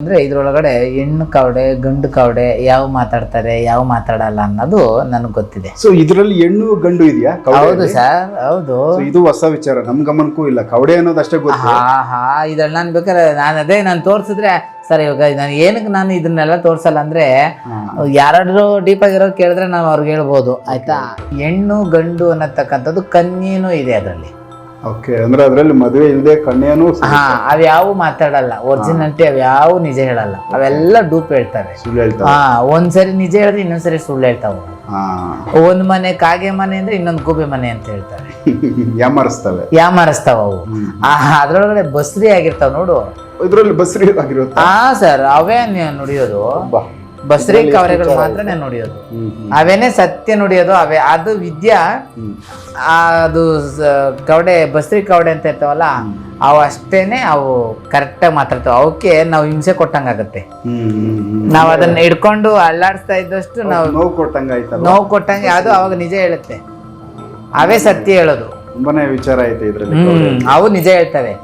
ಅಂದ್ರೆ ಇದ್ರೊಳಗಡೆ ಹೆಣ್ಣು ಕಾವಡೆ ಗಂಡು ಕಾವಡೆ ಯಾವ ಮಾತಾಡ್ತಾರೆ ಯಾವ ಮಾತಾಡಲ್ಲ ಅನ್ನೋದು ನನಗೆ ಗೊತ್ತಿದೆ. ಸೊ ಇದರಲ್ಲಿ ಹೆಣ್ಣು ಗಂಡು ಇದೆಯಾ ಹೌದು ಸರ್ ಹೌದು. ಇದು ಹೊಸ ವಿಚಾರ ನಮ್ ಗಮನಕ್ಕೂ ಇಲ್ಲ. ಕವಡೆ ಅನ್ನೋದು ಅಷ್ಟೇ ಗೊತ್ತು. ಹಾ ಹಾ ಇದ್ರಲ್ಲಿ ನಾನು ಬೇಕಾದ್ರೆ ನಾನು ಅದೇ ನಾನು ತೋರಿಸಿದ್ರೆ ಸರ್ ಇವಾಗ ನಾನು ಏನಕ್ಕೆ ನಾನು ಇದನ್ನೆಲ್ಲ ತೋರಿಸಲ್ಲ ಅಂದ್ರೆ ಯಾರಾದ್ರೂ ಡೀಪ್ ಆಗಿರೋದು ಕೇಳಿದ್ರೆ ನಾವು ಅವ್ರಿಗೆ ಹೇಳ್ಬೋದು ಆಯ್ತಾ? ಹೆಣ್ಣು ಗಂಡು ಅನ್ನತಕ್ಕಂಥದ್ದು ಕನ್ಯೇನೂ ಇದೆ ಅದರಲ್ಲಿ. ಓಕೆ ಅಂದ್ರೆ ಅದರಲ್ಲಿ ಮದುವೆ ಇಲ್ಲದೆ ಕನ್ಯೆನೂ ಹಾ ಅವ್ಯಾವು ಮಾತಾಡಲ್ಲ. ಒರಿಜಿನಾಲಿಟಿ ಅವ್ಯಾವು ನಿಜ ಹೇಳಲ್ಲ. ಅವೆಲ್ಲ ಡೂಪ್ ಹೇಳ್ತವೆ. ಸುಳ್ಳು ಹೇಳ್ತಾರೆ ಹಾ ಒಂದ್ಸರಿ ನಿಜ ಹೇಳಿದ್ರೆ ಇನ್ನೊಂದ್ಸರಿ ಸುಳ್ಳು ಹೇಳ್ತಾವ. ಹಾ. ಒಂದ್ ಮನೆ ಕಾಗೆ ಮನೆ ಅಂದ್ರೆ ಇನ್ನೊಂದ್ ಗೂಬೆ ಮನೆ ಅಂತ ಹೇಳ್ತಾರೆ ಯಾಮರಿಸ್ತವೆ. ಯಾಮಾರಿಸ್ತಾವ ಅವು. ಆ, ಅದ್ರೊಳಗಡೆ ಬಸ್ರಿ ಆಗಿರ್ತಾವ ನೋಡು. ಇದ್ರಲ್ಲಿ ಬಸ್ರಿ ಆಗಿರುತ್ತೆ ಹಾ ಸರ್ ಅವೇ ನುಡಿಯೋದು ಬಾ ಬಸ್ರಿ ಕವರೆಗಳು ಮಾತ್ರನೇ ನುಡಿಯೋದು. ಹ್ಮ್ ಹ್ಮ್. ಅವೇನೇ ಸತ್ಯ ನುಡಿಯೋದು ಅವೇ ಅದು ವಿದ್ಯಾ ಆ, ಅದು ಕವಡೆ ಬಸ್ರಿ ಕವಡೆ ಅಂತ ಇರ್ತಾವಲ್ಲ ಅವು ಅಷ್ಟೇನೆ ಅವು ಕರೆಕ್ಟಾಗಿ ಮಾತಾಡ್ತಾವ. ಅವಕ್ಕೆ ನಾವು ಹಿಂಸೆ ಕೊಟ್ಟಂಗಾಗತ್ತೆ. ನಾವ್ ಅದನ್ನ ಹಿಡ್ಕೊಂಡು ಅಲ್ಲಾಡಿಸ್ತಾ ಇದ್ದಷ್ಟು ನಾವು ನೋವು ಕೊಟ್ಟಂಗ ನೋವು ಕೊಟ್ಟಂಗೆ ಅದು ಅವಾಗ ನಿಜ ಹೇಳುತ್ತೆ. ಅವೇ ಸತ್ಯ ಹೇಳೋದು. ತುಂಬಾನೇ ವಿಚಾರ ಐತೆ ಇದ್ರಲ್ಲಿ ಅವು ನಿಜ ಹೇಳ್ತವೆ.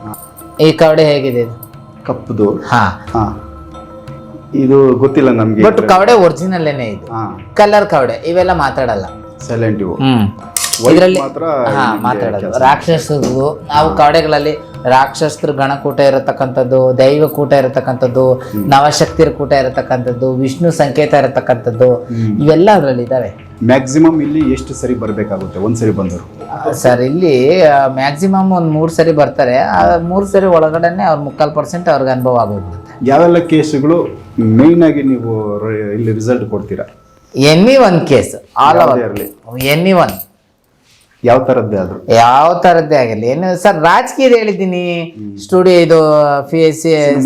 ಈ ಕವಡೆ ಹೇಗಿದೆ ಕಪ್ಪದು. ಹಾ. ಹಾ. ಇದು ಗೊತ್ತಿಲ್ಲ ನಮ್ಗೆ. ಬಟ್ ಕವಡೆ ಏನೇ ಇದು. ಹಾ. ಕಲರ್ ಕವಡೆ ಇವೆಲ್ಲ ಮಾತಾಡಲ್ಲ. ಸೈಲೆಂಟ್ ಇವು. ಹ್ಮ್. White ಇದರಲ್ಲಿ ಮಾತ್ರ ಹಾ ಮಾತಾಡೋದು. ರಾಕ್ಷಸರು ನಾವು ಕವಡೆಗಳಲ್ಲಿ ರಾಕ್ಷಸರ ಗಣಕೂಟ ಇರತಕ್ಕಂಥದ್ದು ದೈವ ಕೂಟ ಇರತಕ್ಕಂಥದ್ದು ನವಶಕ್ತಿರ ಕೂಟ ಇರತಕ್ಕಂಥದ್ದು ವಿಷ್ಣು ಸಂಕೇತ ಇರತಕ್ಕಂಥದ್ದು ಇವೆಲ್ಲ ಅದರಲ್ಲಿ ಇದಾವೆ. ಮ್ಯಾಕ್ಸಿಮಮ್ ಇಲ್ಲಿ ಎಷ್ಟು ಸರಿ ಬರ್ಬೇಕಾಗುತ್ತೆ? ಒಂದ್ ಸರಿ ಬಂದರು. ಸರ್ ಇಲ್ಲಿ ಮ್ಯಾಕ್ಸಿಮಮ್ ಒಂದು ಮೂರು ಸರಿ ಬರ್ತಾರೆ. ಆ ಮೂರು ಸರಿ ಒಳಗಡೆನೆ ಅವ್ರ ಮುಕ್ಕಾಲು ಪರ್ಸೆಂಟ್ ಅವ್ರಿಗೆ ಅನುಭವ ಆಗೋಗ್ಬಿಡುತ್ತೆ. ಯಾವೆಲ್ಲ ಕೇಸುಗಳು ಮೇನ್ ಆಗಿ ನೀವು ಇಲ್ಲಿ ರಿಸಲ್ಟ್ ಕೊಡ್ತೀರಾ? ಎನಿ ಒನ್ ಕೇಸ್ ಆಲ್ ಇರಲಿ. ಎನಿ ಒನ್ ಯಾವ ತರದ್ದೇ ಆದ್ರು. ಯಾವ ತರದ್ದೇ ಆಗಲಿ ಏನು ಸರ್ ರಾಜಕೀಯದ ಹೇಳಿದ್ದೀನಿ. ಸ್ಟುಡಿಯೋ ಇದು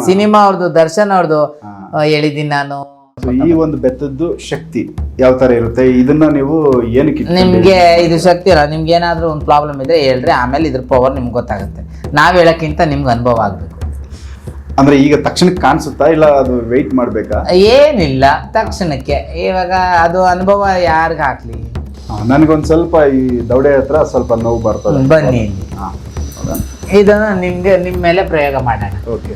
ಸಿನಿಮಾ. ಅವ್ರದ್ದು ದರ್ಶನ್ ಅವ್ರದ್ದು ಹೇಳಿದ್ದೀನಿ ನಾನು. ಈ ಒಂದು ಬೆತ್ತದ್ದು ಶಕ್ತಿ ಯಾವ ತರ ಇರುತ್ತೆ? ಇದನ್ನ ನೀವು ಏನಕ್ಕೆ? ನಿಮ್ಗೆ ಇದು ಶಕ್ತಿ ಇಲ್ಲ ನಿಮ್ಗೆ ಏನಾದ್ರೂ ಒಂದು ಪ್ರಾಬ್ಲಮ್ ಇದ್ರೆ ಹೇಳ್ರಿ. ಆಮೇಲೆ ಇದ್ರ ಪವರ್ ನಿಮ್ಗೆ ಗೊತ್ತಾಗುತ್ತೆ. ನಾವ್ ಹೇಳಕ್ಕಿಂತ ನಿಮ್ಗೆ ಅನುಭವ ಆಗ್ಬೇಕು. ಅಂದ್ರೆ ಈಗ ತಕ್ಷಣಕ್ಕೆ ಕಾಣಿಸುತ್ತಾ ಇಲ್ಲ ಅದು ವೆಯ್ಟ್ ಮಾಡ್ಬೇಕಾ? ಏನಿಲ್ಲ ತಕ್ಷಣಕ್ಕೆ. ಇವಾಗ ಅದು ಅನುಭವ ಯಾರಿಗ ಹಾಕ್ಲಿ ನನಗೊಂದು ಸ್ವಲ್ಪ ಈ ದೌಡೆ ಹತ್ರ ಸ್ವಲ್ಪ ನೋವು ಬರ್ತದೆ. ಬನ್ನಿ. ಇಲ್ಲಿ ಹಾ ಹೌದಾ? ಇದನ್ನ ನಿಮ್ಗೆ ನಿಮ್ ಮೇಲೆ ಪ್ರಯೋಗ ಮಾಡೋಣ. ಓಕೆ.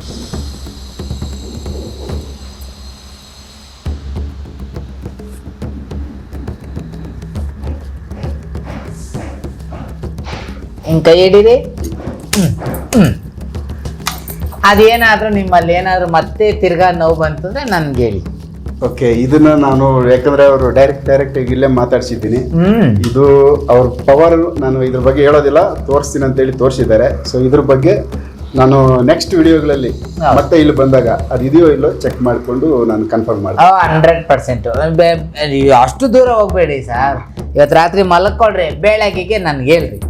ಹಿಂಗೆ ಕೈ ಹಿಡೀರಿ. ಹ್ಮ್, ಹ್ಮ್. ಅದೇನಾದ್ರೂ ನಿಮ್ಮಲ್ಲಿ ಏನಾದ್ರೂ ಮತ್ತೆ ತಿರ್ಗಾ ನೋವು ಬಂತಂದ್ರೆ ನನ್ಗೆ ಹೇಳಿ. ಓಕೆ ಇದನ್ನ ನಾನು ಯಾಕಂದ್ರೆ ಅವರು ಡೈರೆಕ್ಟ್ ಡೈರೆಕ್ಟ್ ಇಲ್ಲೇ ಮಾತಾಡ್ಸಿದ್ದೀನಿ. ಇದು ಅವ್ರ ಪವರ್ ನಾನು ಇದ್ರ ಬಗ್ಗೆ ಹೇಳೋದಿಲ್ಲ ತೋರಿಸ್ತೀನಿ ಅಂತ ಹೇಳಿ ತೋರಿಸಿದ್ದಾರೆ. ಸೊ ಇದ್ರ ಬಗ್ಗೆ ನಾನು ನೆಕ್ಸ್ಟ್ ವಿಡಿಯೋಗಳಲ್ಲಿ. ಮತ್ತೆ ಇಲ್ಲಿ ಬಂದಾಗ ಅದು ಇದೆಯೋ ಇಲ್ಲೋ ಚೆಕ್ ಮಾಡಿಕೊಂಡು ನಾನು ಕನ್ಫರ್ಮ್ ಮಾಡ್ತೀನಿ. ಹಂಡ್ರೆಡ್ ಪರ್ಸೆಂಟ್ ಅಷ್ಟು ದೂರ ಹೋಗ್ಬೇಡಿ ಸರ್. ಇವತ್ತು ರಾತ್ರಿ ಮಲ್ಕೊಳ್ರಿ ಬೆಳಗ್ಗೆಗೆ ನನ್ಗೆ ಹೇಳ್ರಿ.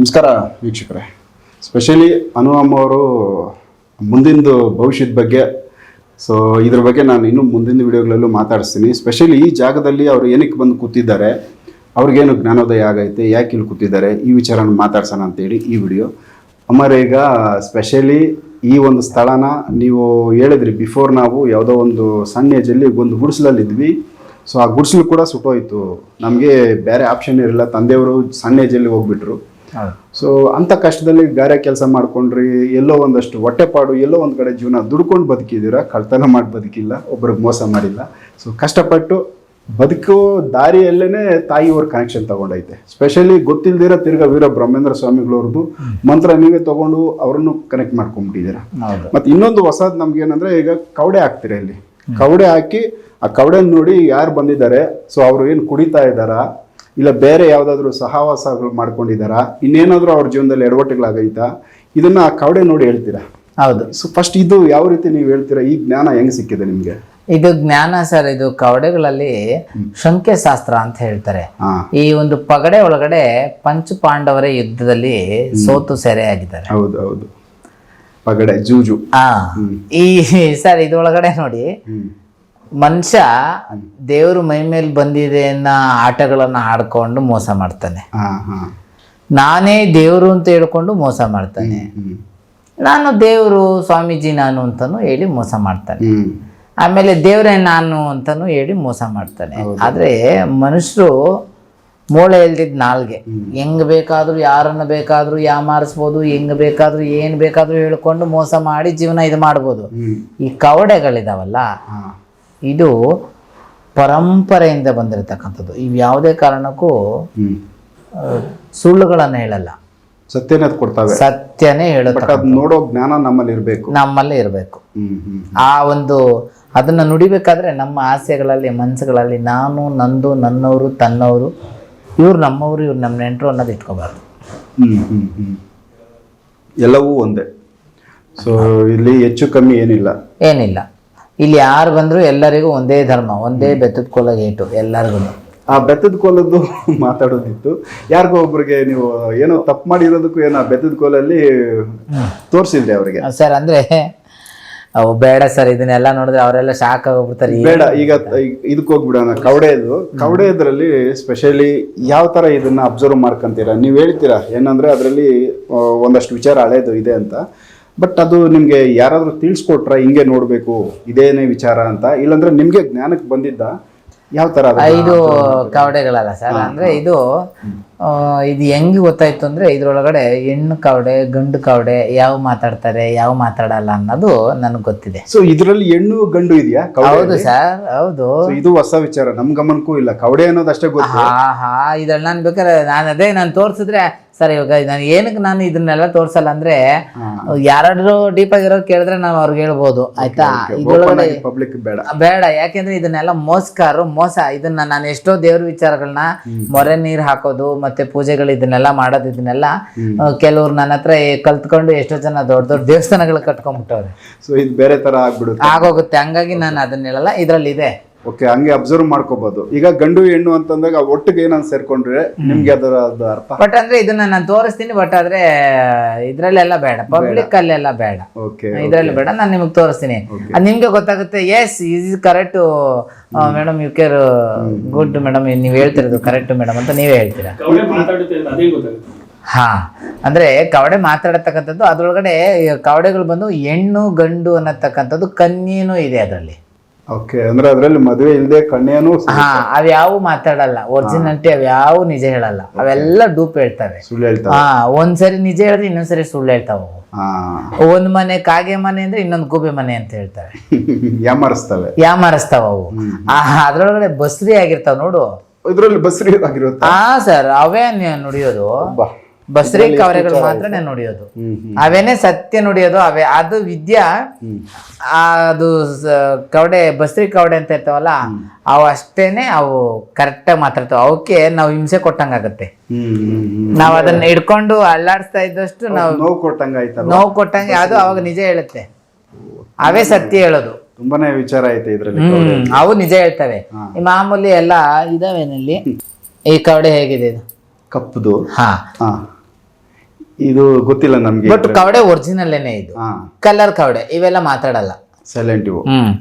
ನಮಸ್ಕಾರ ವೀಕ್ಷಕರೇ. ಸ್ಪೆಷಲಿ ಅನುವಮ್ಮ ಅವರು ಮುಂದಿಂದು ಭವಿಷ್ಯದ ಬಗ್ಗೆ ಸೊ ಇದ್ರ ಬಗ್ಗೆ ನಾನು ಇನ್ನೂ ಮುಂದಿನ ವಿಡಿಯೋಗಳಲ್ಲೂ ಮಾತಾಡಿಸ್ತೀನಿ. ಸ್ಪೆಷಲಿ ಈ ಜಾಗದಲ್ಲಿ ಅವರು ಏನಕ್ಕೆ ಬಂದು ಕೂತಿದ್ದಾರೆ, ಅವ್ರಿಗೇನು ಜ್ಞಾನೋದಯ ಆಗೈತೆ, ಯಾಕೆ ಇಲ್ಲಿ ಕೂತಿದ್ದಾರೆ, ಈ ವಿಚಾರನ ಮಾತಾಡ್ಸೋಣ ಅಂತೇಳಿ ಈ ವಿಡಿಯೋ. ಅಮ್ಮರೀಗ ಈಗ ಸ್ಪೆಷಲಿ ಈ ಒಂದು ಸ್ಥಳನ ನೀವು ಹೇಳಿದ್ರಿ ಬಿಫೋರ್ ನಾವು ಯಾವುದೋ ಒಂದು ಸಣ್ಣ ಏಜಲ್ಲಿ ಒಂದು ಗುಡಿಸಲಲ್ಲಿದ್ವಿ ಸೊ ಆ ಗುಡಿಸಲು ಕೂಡ ಸುಟ್ಟೋಯ್ತು. ನಮಗೆ ಬೇರೆ ಆಪ್ಷನ್ ಇರಲಿಲ್ಲ. ತಂದೆಯವರು ಸಣ್ಣ ಏಜಲ್ಲಿ ಹೋಗ್ಬಿಟ್ರು. ಸೊ ಅಂಥ ಕಷ್ಟದಲ್ಲಿ ಗಾರೆ ಕೆಲಸ ಮಾಡ್ಕೊಂಡ್ರಿ ಎಲ್ಲೋ ಒಂದಷ್ಟು ಹೊಟ್ಟೆಪಾಡು ಎಲ್ಲೋ ಒಂದು ಕಡೆ ಜೀವನ ದುಡ್ಕೊಂಡು ಬದುಕಿದ್ದೀರಾ? ಕಳ್ತನ ಮಾಡಿ ಬದುಕಿಲ್ಲ ಒಬ್ರಿಗೆ ಮೋಸ ಮಾಡಿಲ್ಲ. ಸೊ ಕಷ್ಟಪಟ್ಟು ಬದುಕೋ ದಾರಿಯಲ್ಲೇ ತಾಯಿಯವ್ರ ಕನೆಕ್ಷನ್ ತಗೊಂಡೈತೆ. ಸ್ಪೆಷಲಿ ಗೊತ್ತಿಲ್ದಿರ ತಿರ್ಗಾ ವೀರ ಬ್ರಹ್ಮೇಂದ್ರ ಸ್ವಾಮಿಗಳವ್ರದ್ದು ಮಂತ್ರ ನೀವೇ ತಗೊಂಡು ಅವ್ರನ್ನು ಕನೆಕ್ಟ್ ಮಾಡ್ಕೊಂಡ್ಬಿಟ್ಟಿದ್ದೀರಾ. ಮತ್ತೆ ಇನ್ನೊಂದು ಹೊಸದು ನಮ್ಗೆ ಏನಂದ್ರೆ ಈಗ ಕವಡೆ ಹಾಕ್ತೀರಾ ಇಲ್ಲಿ ಕವಡೆ ಹಾಕಿ ಆ ಕವಡೆ ನೋಡಿ ಯಾರು ಬಂದಿದ್ದಾರೆ? ಸೊ ಅವರು ಏನು ಕುಡಿತಾ ಇದ್ದಾರಾ? ಇಲ್ಲ ಬೇರೆ ಯಾವುದಾದ್ರೂ ಸಹವಾಸಗಳು ಮಾಡ್ಕೊಂಡಿದ್ದಾರಾ? ಇನ್ನೇನಾದರೂ ಅವ್ರ ಜೀವನದಲ್ಲಿ ಎಡವಟ್ಟುಗಳಾಗೈತಾ? ಇದನ್ನ ಆ ಕವಡೆ ನೋಡಿ ಹೇಳ್ತೀರಾ? ಹೌದು. ಸೊ ಫಸ್ಟ್ ಇದು ಯಾವ ರೀತಿ ನೀವು ಹೇಳ್ತೀರಾ? ಈ ಜ್ಞಾನ ಹೆಂಗೆ ಸಿಕ್ಕಿದೆ ನಿಮಗೆ? ಇದು ಜ್ಞಾನ ಸರ್ ಇದು ಕವಡೆಗಳಲ್ಲಿ ಶಾಸ್ತ್ರ ಅಂತ ಹೇಳ್ತಾರೆ. ಈ ಒಂದು ಪಗಡೆ ಒಳಗಡೆ ಪಂಚ ಪಾಂಡವರ ಯುದ್ಧದಲ್ಲಿ ಸೋತು ಸೆರೆಯಾಗಿದ್ದಾರೆ ಹೌದು ಹೌದು. ಪಗಡೆ ಜೂಜು. ಈ ಸರ್ ಇದೊಳಗಡೆ ನೋಡಿ. ಮನುಷ್ಯ ದೇವರು ಮೈ ಮೇಲೆ ಬಂದಿದೆ ಅನ್ನೋ ಆಟಗಳನ್ನ ಆಡ್ಕೊಂಡು ಮೋಸ ಮಾಡ್ತಾನೆ. ಹಾ ಹಾ. ನಾನೇ ದೇವರು ಅಂತ ಹೇಳ್ಕೊಂಡು ಮೋಸ ಮಾಡ್ತಾನೆ. ನಾನು ದೇವರು ಸ್ವಾಮೀಜಿ ನಾನು ಅಂತಾನು ಹೇಳಿ ಮೋಸ ಮಾಡ್ತಾನೆ. ಆಮೇಲೆ ದೇವರೇ ನಾನು ಅಂತಾನು ಹೇಳಿ ಮೋಸ ಮಾಡ್ತಾನೆ. ಆದರೆ ಮನುಷ್ಯರು ಮೂಳೆ ಇಲ್ದಿದ್ ನಾಲ್ಗೆ. ಹೆಂಗ್ ಬೇಕಾದ್ರೂ ಯಾರನ್ನ ಬೇಕಾದ್ರೂ ಯಾಮಾರಿಸ್ಬೋದು ಹೆಂಗ್ ಬೇಕಾದ್ರೂ ಏನ್ ಬೇಕಾದ್ರೂ ಹೇಳ್ಕೊಂಡು ಮೋಸ ಮಾಡಿ ಜೀವನ ಇದು ಮಾಡ್ಬೋದು. ಈ ಕವಡೆಗಳಿದಾವಲ್ಲ ಇದು ಪರಂಪರೆಯಿಂದ ಬಂದಿರತಕ್ಕಂಥದ್ದು. ಇವು ಯಾವುದೇ ಕಾರಣಕ್ಕೂ ಸುಳ್ಳುಗಳನ್ನು ಹೇಳಲ್ಲ. ಸತ್ಯನೇ ಕೊಡ್ತಾವೆ. ಸತ್ಯನೇ ಹೇಳುತ್ತೆ ನೋಡೋ ಜ್ಞಾನ ನಮ್ಮಲ್ಲಿ ಇರ್ಬೇಕು. ನಮ್ಮಲ್ಲೇ ಇರಬೇಕು. ಆ ಒಂದು ಅದನ್ನ ನುಡಿಬೇಕಾದ್ರೆ ನಮ್ಮ ಆಸೆಗಳಲ್ಲಿ ಮನಸ್ಸುಗಳಲ್ಲಿ ನಾನು ನಂದು ನನ್ನವರು ತನ್ನವರು ಇವ್ರು ನಮ್ಮವರು ಇವ್ರು ನಮ್ಮ ನೆಂಟರು ಅನ್ನೋದು ಇಟ್ಕೋಬಾರ್ದು. ಎಲ್ಲವೂ ಒಂದೇ. ಸೊ ಇಲ್ಲಿ ಹೆಚ್ಚು ಕಮ್ಮಿ ಏನಿಲ್ಲ. ಏನಿಲ್ಲ. ಇಲ್ಲಿ ಯಾರು ಬಂದರೂ ಎಲ್ಲರಿಗೂ ಒಂದೇ ಧರ್ಮ ಒಂದೇ ಬೆತ್ತದ ಕೋಲ ಏಟು ಎಲ್ಲರಿಗೂ ಆ ಬೆತ್ತದ ಕೋಲದ್ದು ಮಾತಾಡೋದಿತ್ತು. ಯಾರಿಗೋ ಒಬ್ರಿಗೆ ನೀವು ಏನೋ ತಪ್ಪು ಮಾಡಿರೋದಕ್ಕೂ ಏನೋ ಆ ಬೆತ್ತದ ಕೋಲಲ್ಲಿ ತೋರಿಸಿದ್ರಿ ಅವರಿಗೆ. ಸರ್ ಅಂದ್ರೆ ಅವು ಬೇಡ ಸರ್ ಇದನ್ನೆಲ್ಲ ನೋಡಿದ್ರೆ ಅವರೆಲ್ಲ ಶಾಕ್ ಆಗೋಗ್ಬಿಡ್ತಾರೆ. ಬೇಡ ಈಗ ಇದಕ್ಕೆ ಹೋಗ್ಬಿಡೋಣ ಕವಡೆದು. ಕವಡೆದ್ರಲ್ಲಿ ಸ್ಪೆಷಲಿ ಯಾವ ತರ ಇದನ್ನ ಅಬ್ಸರ್ವ್ ಮಾಡ್ಕೊಂತೀರಾ? ನೀವು ಹೇಳ್ತೀರಾ ಏನಂದ್ರೆ ಅದರಲ್ಲಿ ಒಂದಷ್ಟು ವಿಚಾರ ಹಳೇದು ಇದೆ ಅಂತ. ಬಟ್ ಅದು ನಿಮಗೆ ಯಾರಾದರೂ ತಿಳಿಸ್ಕೊಟ್ರ ಹಿಂಗೆ ನೋಡಬೇಕು ಇದೇನೇ ವಿಚಾರ ಅಂತ? ಇಲ್ಲಾಂದ್ರೆ ನಿಮಗೆ ಜ್ಞಾನಕ್ಕೆ ಬಂದಿದ್ದ ಯಾವ ಥರ? ಇದು ಕವಡೆಗಳಲ್ಲ ಸರ್? ಅಂದರೆ ಇದು ಇದು ಹೆಂಗೆ ಗೊತ್ತಾಯ್ತು ಅಂದರೆ ಇದರೊಳಗಡೆ ಹೆಣ್ಣು ಕವಡೆ ಗಂಡು ಕವಡೆ ಯಾವ ಮಾತಾಡ್ತಾರೆ ಯಾವ ಮಾತಾಡಲ್ಲ ಅನ್ನೋದು ನನಗೆ ಗೊತ್ತಿದೆ. ಸೊ ಇದರಲ್ಲಿ ಹೆಣ್ಣು ಗಂಡು ಇದೆಯಾ ಹೌದು ಸರ್ ಹೌದು. ಇದು ಹೊಸ ವಿಚಾರ ನಮ್ಮ ಗಮನಕ್ಕೂ ಇಲ್ಲ. ಕವಡೆ ಅನ್ನೋದು ಅಷ್ಟೇ ಗೊತ್ತು. ಹಾ ಹಾ ಇದ್ರಲ್ಲಿ ನಾನು ಬೇಕಾದ್ರೆ ನಾನು ಅದೇ ನಾನು ತೋರಿಸಿದ್ರೆ ಸರ್ ಇವಾಗ ನಾನು ಏನಕ್ಕೆ ನಾನು ಇದನ್ನೆಲ್ಲ ತೋರಿಸಲ್ಲ ಅಂದ್ರೆ ಯಾರಾದ್ರೂ ಡೀಪ್ ಆಗಿರೋರು ಕೇಳಿದ್ರೆ ನಾವು ಅವ್ರಿಗೆ ಹೇಳ್ಬೋದು ಆಯ್ತಾ? ಇದ್ರೊಳಗಡೆ ಪಬ್ಲಿಕ್ ಬೇಡ. ಬೇಡ ಯಾಕೆಂದ್ರೆ ಇದನ್ನೆಲ್ಲ ಮೋಸ್ಕಾರು ಮೋಸ. ಇದನ್ನ ನಾನು ಎಷ್ಟೋ ದೇವ್ರ ವಿಚಾರಗಳನ್ನ ಮೊರೆ ನೀರ್ ಹಾಕೋದು ಮತ್ತೆ ಪೂಜೆಗಳು ಇದನ್ನೆಲ್ಲ ಮಾಡೋದು ಇದನ್ನೆಲ್ಲ ಕೆಲವ್ರು ನನ್ನ ಹತ್ರ ಕಲ್ತ್ಕೊಂಡು ಎಷ್ಟೋ ಜನ ದೊಡ್ಡ ದೊಡ್ಡ ದೇವಸ್ಥಾನಗಳು ಕಟ್ಕೊಂಡ್ಬಿಟ್ಟವ್ರೆ ಸೊ ಇದು ಬೇರೆ ತರ ಆಗ್ಬಿಡುತ್ತೆ. ಆಗೋಗುತ್ತೆ. ಹಂಗಾಗಿ ನಾನು ಅದನ್ನೆಲ್ಲ ಹೇಳಲ್ಲ ಇದ್ರಲ್ಲಿ ಇದೆ ಓಕೆ ಹಂಗೆ ಅಬ್ಸರ್ವ್ ಮಾಡ್ಕೋಬಹುದು ಈಗ ಗಂಡು ಹೆಣ್ಣು ಅಂತಂದಾಗ ಒಟ್ಟಿಗೆ ಏನಂತ ಸೇರ್ಕೊಂಡ್ರೆ ನಿಮ್ಗೆ ಅದರ ಅದು ಅರ್ಥ? ಬಟ್ ಅಂದ್ರೆ ಇದನ್ನ ನಾನು ತೋರಿಸ್ತೀನಿ ಬಟ್ ಆದ್ರೆ ಇದ್ರಲ್ಲೆಲ್ಲ ಬೇಡ. ಪಬ್ಲಿಕ್ ಅಲ್ಲೆಲ್ಲ ಬೇಡ. ಓಕೆ ಇದ್ರಲ್ಲಿ ಬೇಡ. ನಾನು ನಿಮಗೆ ತೋರಿಸ್ತೀನಿ. ಅದ್ ನಿಮ್ಗೆ ಗೊತ್ತಾಗುತ್ತೆ yes is correct madam you care good madam ನೀವು ಹೇಳ್ತಿರೋದು ಕರೆಕ್ಟ್ ಮೇಡಮ್ ಅಂತ ನೀವೇ ಹೇಳ್ತೀರಾ? ಹಾ. ಅಂದ್ರೆ ಕವಡೆ ಮಾತಾಡತಕ್ಕಂಥದ್ದು ಅದ್ರೊಳಗಡೆ ಕವಡೆಗಳು ಬಂದು ಹೆಣ್ಣು ಗಂಡು ಅನ್ನತಕ್ಕಂಥದ್ದು ಕನ್ನಿನೂ ಇದೆ ಅದರಲ್ಲಿ. ಓಕೆ ಅಂದ್ರೆ ಅದ್ರಲ್ಲಿ ಮದುವೆ ಇಲ್ಲದೆ ಹಾ ಅವ್ಯಾವು ಮಾತಾಡಲ್ಲ. ಒರಿಜಿನಾಲಿಟಿ ಅವ್ಯಾವು ನಿಜ ಹೇಳಲ್ಲ. ಅವೆಲ್ಲ ಡೂಪ್ ಹೇಳ್ತವೆ. ಸುಳ್ಳು ಹೇಳ್ತಾರೆ ಹಾ ಒಂದ್ಸರಿ ನಿಜ ಹೇಳಿದ್ರೆ ಇನ್ನೊಂದ್ಸರಿ ಸುಳ್ಳು ಹೇಳ್ತಾವ ಅವು. ಹಾ. ಒಂದ್ ಮನೆ ಕಾಗೆ ಮನೆ ಅಂದ್ರೆ ಇನ್ನೊಂದು ಗೂಬೆ ಮನೆ ಅಂತ ಹೇಳ್ತಾರೆ ಯಾಮಾರಿಸ್ತವೆ. ಯಾಮಾರಿಸ್ತಾವ ಅವು. ಆ, ಅದ್ರೊಳಗಡೆ ಬಸ್ರಿ ಆಗಿರ್ತಾವ ನೋಡು. ಇದ್ರಲ್ಲಿ ಬಸ್ರಿ ಆಗಿರುತ್ತೆ ಹಾ ಸರ್ ಅವೇ ನುಡಿಯೋದು. ಬಾ ಬಸ್ರಿ ಕವರೆಗಳು ಮಾತ್ರನೇ ನುಡಿಯೋದು. ಅವೇನೆ ಸತ್ಯ ನುಡಿಯೋದು ಅವೇ ಅದು ವಿದ್ಯಾ ಆ, ಅದು ಕವಡೆ ಬಸ್ರಿ ಕವಡೆ ಅಂತ ಇರ್ತಾವಲ್ಲ ಅವು ಅಷ್ಟೇನೆ ಅವು ಕರೆಕ್ಟಾಗಿ ಮಾತಾಡ್ತಾವ. ಅವಕ್ಕೆ ನಾವು ಹಿಂಸೆ ಕೊಟ್ಟಂಗಾಗತ್ತೆ. ನಾವು ಅದನ್ನ ಹಿಡ್ಕೊಂಡು ಅಲ್ಲಾಡಿಸ್ತಾ ಇದ್ದಷ್ಟು ನಾವು ನೋವು ಕೊಟ್ಟಂಗ ನೋವು ಕೊಟ್ಟಂಗೆ ಅದು ಅವಾಗ ನಿಜ ಹೇಳುತ್ತೆ. ಅವೇ ಸತ್ಯ ಹೇಳೋದು. ತುಂಬಾನೇ ವಿಚಾರ ಐತೆ ಇದ್ರಲ್ಲಿ ಅವು ನಿಜ ಹೇಳ್ತವೆ. ಮಾಮೂಲಿ ಎಲ್ಲ ಇದಾವೇನಲ್ಲಿ ಈ ಕವಡೆ ಹೇಗಿದೆ ಇದು? ಕಪ್ಪದು. ಹಾ. ಹಾ. ಇದು ಗೊತ್ತಿಲ್ಲ ನಮ್ಗೆ ಬಟ್ ಕವಡೆ ಒರಿಜಿನಲ್ಲೇನೆ ಇದು. ಹಾ. ಕಲರ್ ಕವಡೆ ಇವೆಲ್ಲ ಮಾತಾಡಲ್ಲ. ಸೈಲೆಂಟ್ ಇವು. ಹ್ಮ್.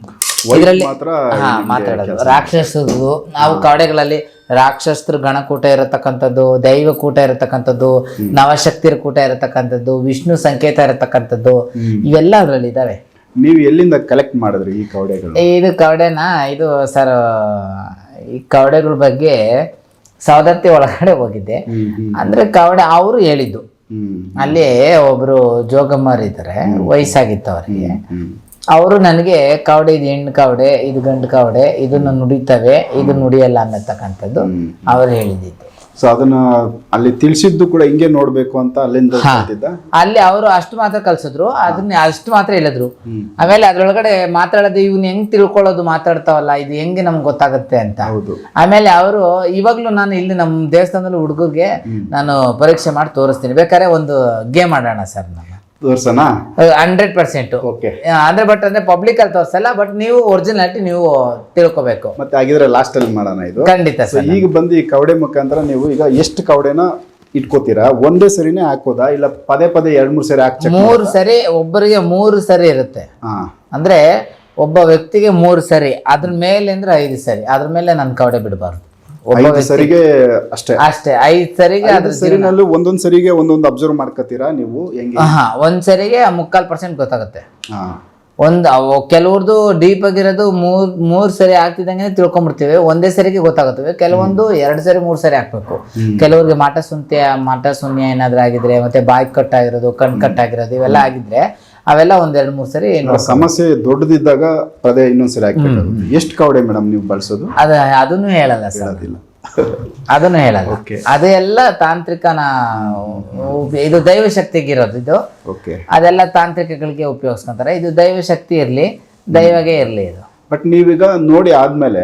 White ಇದರಲ್ಲಿ ಮಾತ್ರ ಹಾ ಮಾತಾಡೋದು. ರಾಕ್ಷಸರು ನಾವು ಕವಡೆಗಳಲ್ಲಿ ರಾಕ್ಷಸರ ಗಣಕೂಟ ಇರತಕ್ಕಂಥದ್ದು ದೈವ ಕೂಟ ಇರತಕ್ಕಂಥದ್ದು ನವಶಕ್ತಿರ ಕೂಟ ಇರತಕ್ಕಂಥದ್ದು ವಿಷ್ಣು ಸಂಕೇತ ಇರತಕ್ಕಂಥದ್ದು ಇವೆಲ್ಲ ಅದರಲ್ಲಿ ಇದಾವೆ. ನೀವು ಎಲ್ಲಿಂದ ಕಲೆಕ್ಟ್ ಮಾಡಿದ್ರಿ ಈ ಕವಡೆಗಳು? ಇದು ಕವಡೆನ? ಇದು ಸರ್ ಈ ಕವಡೆಗಳ ಬಗ್ಗೆ ಸವದತ್ತಿ ಒಳಗಡೆ ಹೋಗಿದ್ದೆ. ಹ್ಮ್ ಹ್ಮ್. ಅಂದ್ರೆ ಕವಡೆ ಅವರು ಹೇಳಿದ್ದು. ಅಲ್ಲಿ ಒಬ್ರು ಜೋಗಮ್ಮರ್ ಇದ್ದಾರೆ ವಯಸ್ಸಾಗಿತ್ತು ಅವರಿಗೆ. ಅವರು ನನಗೆ ಕಾವಡೆ ಇದು ಹೆಣ್ಣು ಕಾವಡೆ ಇದು ಗಂಡು ಕಾವಡೆ ಇದನ್ನು ನುಡಿತವೆ ಇದು ನುಡಿಯಲ್ಲ ಅನ್ನತಕ್ಕಂಥದ್ದು ಅವ್ರು ಹೇಳಿದ್ದು ಸೊ ಅದನ್ನ ಅಲ್ಲಿ ತಿಳಿಸಿದ್ದು ಕೂಡ ಹಿಂಗೆ ನೋಡ್ಬೇಕು ಅಂತ ಅಲ್ಲಿಂದ ಕಲ್ತಿದ್ದ ಅಲ್ಲಿ ಅವರು ಅಷ್ಟು ಮಾತ್ರ ಕಲ್ಸಿದ್ರು ಅದನ್ನ ಅಷ್ಟು ಮಾತ್ರ ಹೇಳಿದ್ರು. ಆಮೇಲೆ ಅದ್ರೊಳಗಡೆ ಮಾತಾಡೋದು ಇವ್ನ ಹೆಂಗ್ ತಿಳ್ಕೊಳ್ಳೋದು ಮಾತಾಡ್ತಾವಲ್ಲ ಇದು ಹೆಂಗೆ ನಮ್ಗೆ ಗೊತ್ತಾಗುತ್ತೆ ಅಂತ. ಹೌದು. ಆಮೇಲೆ ಅವರು ಇವಾಗ್ಲೂ ನಾನು ಇಲ್ಲಿ ನಮ್ಮ ದೇವಸ್ಥಾನದಲ್ಲಿ ಹುಡುಗರಿಗೆ ನಾನು ಪರೀಕ್ಷೆ ಮಾಡಿ ತೋರಿಸ್ತೀನಿ. ಬೇಕಾದ್ರೆ ಒಂದು ಗೇಮ್ ಆಡೋಣ ಸರ್ ನಾನು ತೋರ್ಸನಾ? ಹಂಡ್ರೆಡ್ ಪರ್ಸೆಂಟ್ ಓಕೆ ಅಂದ್ರೆ ಬಟ್ ಅಂದ್ರೆ ಪಬ್ಲಿಕ್ ಅಲ್ಲಿ ತೋರಿಸಲ್ಲ ಬಟ್ ನೀವು ಒರಿಜಿನಾಲಿಟಿ ನೀವು ತಿಳ್ಕೋಬೇಕು. ಮತ್ತೆ ಆಗಿದ್ರೆ ಲಾಸ್ಟ್ ಅಲ್ಲಿ ಮಾಡೋಣ ಇದು. ಖಂಡಿತ ಸರ್ ಈಗ ಬಂದು ಈ ಕವಡೆ ಮುಖಾಂತರ ನೀವು ಈಗ ಎಷ್ಟು ಕವಡೆನ ಇಟ್ಕೋತೀರಾ? ಒಂದೇ ಸರಿನೇ ಹಾಕೋದಾ? ಇಲ್ಲ ಪದೇ ಪದೇ ಎರಡ್ ಮೂರು ಸರಿ ಹಾಕಿ ಮೂರು ಸರಿ ಒಬ್ಬರಿಗೆ ಮೂರು ಸರಿ ಇರುತ್ತೆ. ಅಂದ್ರೆ ಒಬ್ಬ ವ್ಯಕ್ತಿಗೆ ಮೂರು ಸರಿ ಅದ್ರ ಮೇಲೆ ಅಂದ್ರೆ ಐದು ಸರಿ ಅದ್ರ ಮೇಲೆ ನನ್ ಕವಡೆ ಬಿಡಬಾರ್ದು. ಐದು ಸರಿಗೆ ಅಷ್ಟೇ. ಅಷ್ಟೇ ಐದು ಸರಿಗೆ ಅದ್ರ ಸರಿನಲ್ಲೂ ಒಂದೊಂದ್ ಸರಿಗೆ ಒಂದೊಂದು ಅಬ್ಸರ್ವ್ ಮಾಡ್ಕೋತೀರಾ ನೀವು? ಹೆಂಗೆ? ಹಾ ಒಂದ್ ಸರಿಗೆ ಮುಕ್ಕಾಲ್ ಪರ್ಸೆಂಟ್ ಗೊತ್ತಾಗುತ್ತೆ. ಹಾ. ಒಂದ್ ಅವು ಕೆಲವ್ರದ್ದು ಡೀಪ್ ಆಗಿರೋದು ಮೂರ್ ಮೂರ್ ಸರಿ ಆಗ್ತಿದ್ದಂಗೆ ತಿಳ್ಕೊಂಡ್ಬಿಡ್ತೀವಿ ಒಂದೇ ಸರಿಗೆ ಗೊತ್ತಾಗುತ್ತವೆ. ಕೆಲವೊಂದು ಎರಡ್ ಸರಿ ಮೂರ್ ಸರಿ ಹಾಕ್ಬೇಕು ಕೆಲವ್ರಿಗೆ ಮಾಟ ಸುಂತ್ಯ ಮಾಟ ಶೂನ್ಯ ಏನಾದ್ರೂ ಆಗಿದ್ರೆ ಮತ್ತೆ ಬಾಯಿ ಕಟ್ ಆಗಿರೋದು ಕಣ್ ಕಟ್ ಆಗಿರೋದು ಇವೆಲ್ಲ ಆಗಿದ್ರೆ ಅವೆಲ್ಲ ಒಂದ್ ಎರಡ್ ಮೂರ್ ಸರಿ ಸಮಸ್ಯೆ ದೊಡ್ಡದಿದ್ದಾಗ ಪದೇ ಇನ್ನೊಂದ್ಸರಿ ಹಾಕಿ ಎಷ್ಟು ಕವಡೆ ಮೇಡಮ್ ನೀವು ಬಳಸೋದು? ಅದ ಅದನ್ನು ಹೇಳಲ್ಲ ಸರ್. ಅದನ್ನು ಹೇಳಲ್ಲ. ಓಕೆ. ಅದೆಲ್ಲ ತಾಂತ್ರಿಕನ ಇದು ದೈವ ಶಕ್ತಿಗಿರೋದು ಇದು. ಓಕೆ. ಅದೆಲ್ಲ ತಾಂತ್ರಿಕಗಳಿಗೆ ಉಪಯೋಗಿಸ್ಕೊಂತಾರೆ. ಇದು ದೈವ ಶಕ್ತಿ ಇರ್ಲಿ ದೈವಗೆ ಇರ್ಲಿ ಇದು. ಬಟ್ ನೀವೀಗ ನೋಡಿ ಆದ್ಮೇಲೆ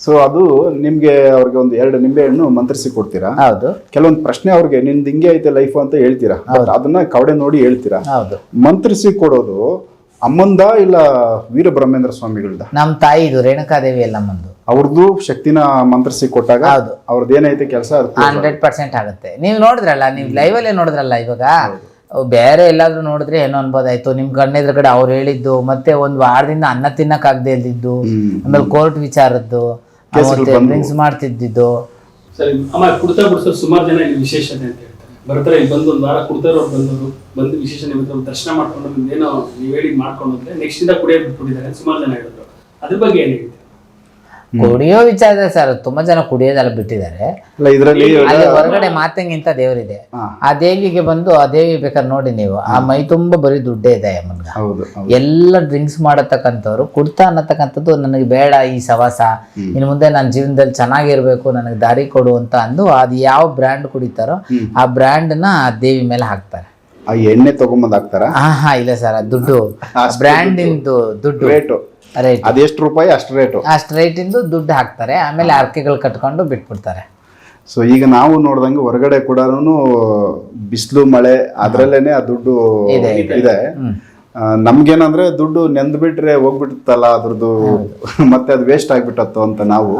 ಸೊ ಅದು ನಿಮ್ಗೆ ಅವ್ರಿಗೆ ಒಂದು ಎರಡು ನಿಂಬೆ ಹಣ್ಣು ಮಂತ್ರಿಸಿ ಕೊಡ್ತೀರಾ? ಹೌದು. ಕೆಲವೊಂದು ಪ್ರಶ್ನೆ ಅವ್ರಿಗೆ ನಿಮ್ದು ಹಿಂಗೆ ಐತೆ ಲೈಫ್ ಅಂತ ಹೇಳ್ತೀರಾ? ಅದನ್ನ ಕವಡೆ ನೋಡಿ ಹೇಳ್ತೀರಾ? ಹೌದು. ಮಂತ್ರಿಸಿ ಕೊಡೋದು ಅಮ್ಮಂದ ಇಲ್ಲ ವೀರ ಬ್ರಹ್ಮೇಂದ್ರ ಸ್ವಾಮಿಗಳ್ದ? ನಮ್ಮ ತಾಯಿ ಇದು ರೇಣುಕಾದೇವಿ ಎಲ್ಲಮ್ಮಂದು ಅವ್ರದ್ದು ಶಕ್ತಿನ ಮಂತ್ರಿಸಿ ಕೊಟ್ಟಾಗ ಹೌದು. ಅವ್ರದ್ದು ಏನೈತೆ ಕೆಲಸ ಹಂಡ್ರೆಡ್ ಪರ್ಸೆಂಟ್ ಆಗುತ್ತೆ. ನೀವು ನೋಡಿದ್ರಲ್ಲ ನೀವು ಲೈವಲ್ಲೇ ನೋಡಿದ್ರಲ್ಲ ಇವಾಗ? ಬೇರೆ ಎಲ್ಲಾದ್ರೂ ನೋಡಿದ್ರೆ ಏನೋ ಅನ್ಬೋದಾಯ್ತು. ನಿಮ್ ಕಡೆ ಅವ್ರು ಹೇಳಿದ್ದು ಮತ್ತೆ ಒಂದ್ ವಾರದಿಂದ ಅನ್ನ ತಿನ್ನಕ್ ಆಗದೆ ಇಲ್ದಿದ್ದು ಆಮೇಲೆ ಕೋರ್ಟ್ ವಿಚಾರದ್ದು. ಡ್ರಿಂಕ್ಸ್ ಮಾಡ್ತಿದ್ದಿದ್ದು. ಸರಿ ಅಮ್ಮ ಕುಡ್ತಾ ಬಿಡಿಸೋ ಸುಮಾರು ಜನ ಇಲ್ಲಿ ವಿಶೇಷತೆ ಅಂತ ಹೇಳ್ತಾರೆ. ಬರ್ತಾರೆ ಇಲ್ಲಿ ಬಂದು ಒಂದು ವಾರ ಕುಡ್ತಾರೋರು ಬಂದವರು ಬಂದು ವಿಶೇಷ ನಿಮಿತ್ತ ದರ್ಶನ ಮಾಡ್ಕೊಂಡು ಏನೋ ನೀವು ಹೇಳಿ ಮಾಡ್ಕೊಂಡು ಹೋದ್ರೆ ನೆಕ್ಸ್ಟ್ ಇಂದ ಕುಡಿಯೋದು ಬಿಟ್ಬಿಟ್ಟಿದ್ದಾರೆ ಸುಮಾರು ಜನ ಹೇಳಿದ್ರು ಅದ್ರ ಬಗ್ಗೆ ಏನು ಹೇಳ್ತೀವಿ ಕುಡಿಯೋ ವಿಚಾರ ಸರ್ ತುಂಬಾ ಜನ ಕುಡಿಯೋದೆಲ್ಲ ಬಿಟ್ಟಿದ್ದಾರೆ. ಇಲ್ಲ ಇದರಲ್ಲಿ ಅಲ್ಲಿ ಹೊರಗಡೆ ಮಾತಂಗಿಂತ ದೇವರಿದೆ. ಆ ದೇವಿಗೆ ಬಂದು ಆ ದೇವಿ ಬೇಕಾದ್ರೆ ನೋಡಿ ನೀವು ಆ ಮೈ ತುಂಬಾ ಬರೀ ದುಡ್ಡೇ ಇದೆ ಅಮ್ಮನ್ಗ. ಎಲ್ಲ ಡ್ರಿಂಕ್ಸ್ ಮಾಡತಕ್ಕಂಥವ್ರು ಕುಡ್ತಾ ಅನ್ನತಕ್ಕಂಥದ್ದು ನನಗೆ ಬೇಡ ಈ ಸವಾಸ. ಇನ್ನು ಮುಂದೆ ನನ್ನ ಜೀವನದಲ್ಲಿ ಚೆನ್ನಾಗಿರ್ಬೇಕು ನನಗೆ ದಾರಿ ಕೊಡು ಅಂತ ಅಂದು ಅದು ಯಾವ ಬ್ರ್ಯಾಂಡ್ ಕುಡಿತಾರೋ ಆ ಬ್ರ್ಯಾಂಡ್ನ ಆ ದೇವಿ ಮೇಲೆ ಹಾಕ್ತಾರೆ. ಎಣ್ಣೆ ತಗೊಂಬಂದ್ ಹಾಕ್ತಾರ? ಹಾ ಹಾ ಇಲ್ಲ ಸರ್ ದುಡ್ಡು. ಬ್ರ್ಯಾಂಡ್ ಇಂದು ದುಡ್ಡು. ಅದೆಷ್ಟು ರೂಪಾಯಿ ಅಷ್ಟು ರೇಟು ಅಷ್ಟು ರೇಟಿಂದು ಇಂದು ದುಡ್ಡು ಹಾಕ್ತಾರೆ. ಆಮೇಲೆ ಅರ್ಕೆಗಳು ಕಟ್ಕೊಂಡು ಬಿಟ್ಬಿಡ್ತಾರೆ. ಸೊ ಈಗ ನಾವು ನೋಡ್ದಂಗೆ ಹೊರಗಡೆ ಕೂಡ ಬಿಸಿಲು ಮಳೆ ಅದ್ರಲ್ಲೇನೆ ಆ ದುಡ್ಡು ಇದೆ ನಮ್ಗೇನಂದ್ರೆ ದುಡ್ಡು ನೆಂದ್ ಬಿಟ್ರೆ ಹೋಗ್ಬಿಡುತ್ತಲ್ಲ ಅದ್ರದ್ದು ಮತ್ತೆ ಅದು ವೇಸ್ಟ್ ಆಗ್ಬಿಟ್ಟತ್ತು ಅಂತ ನಾವು.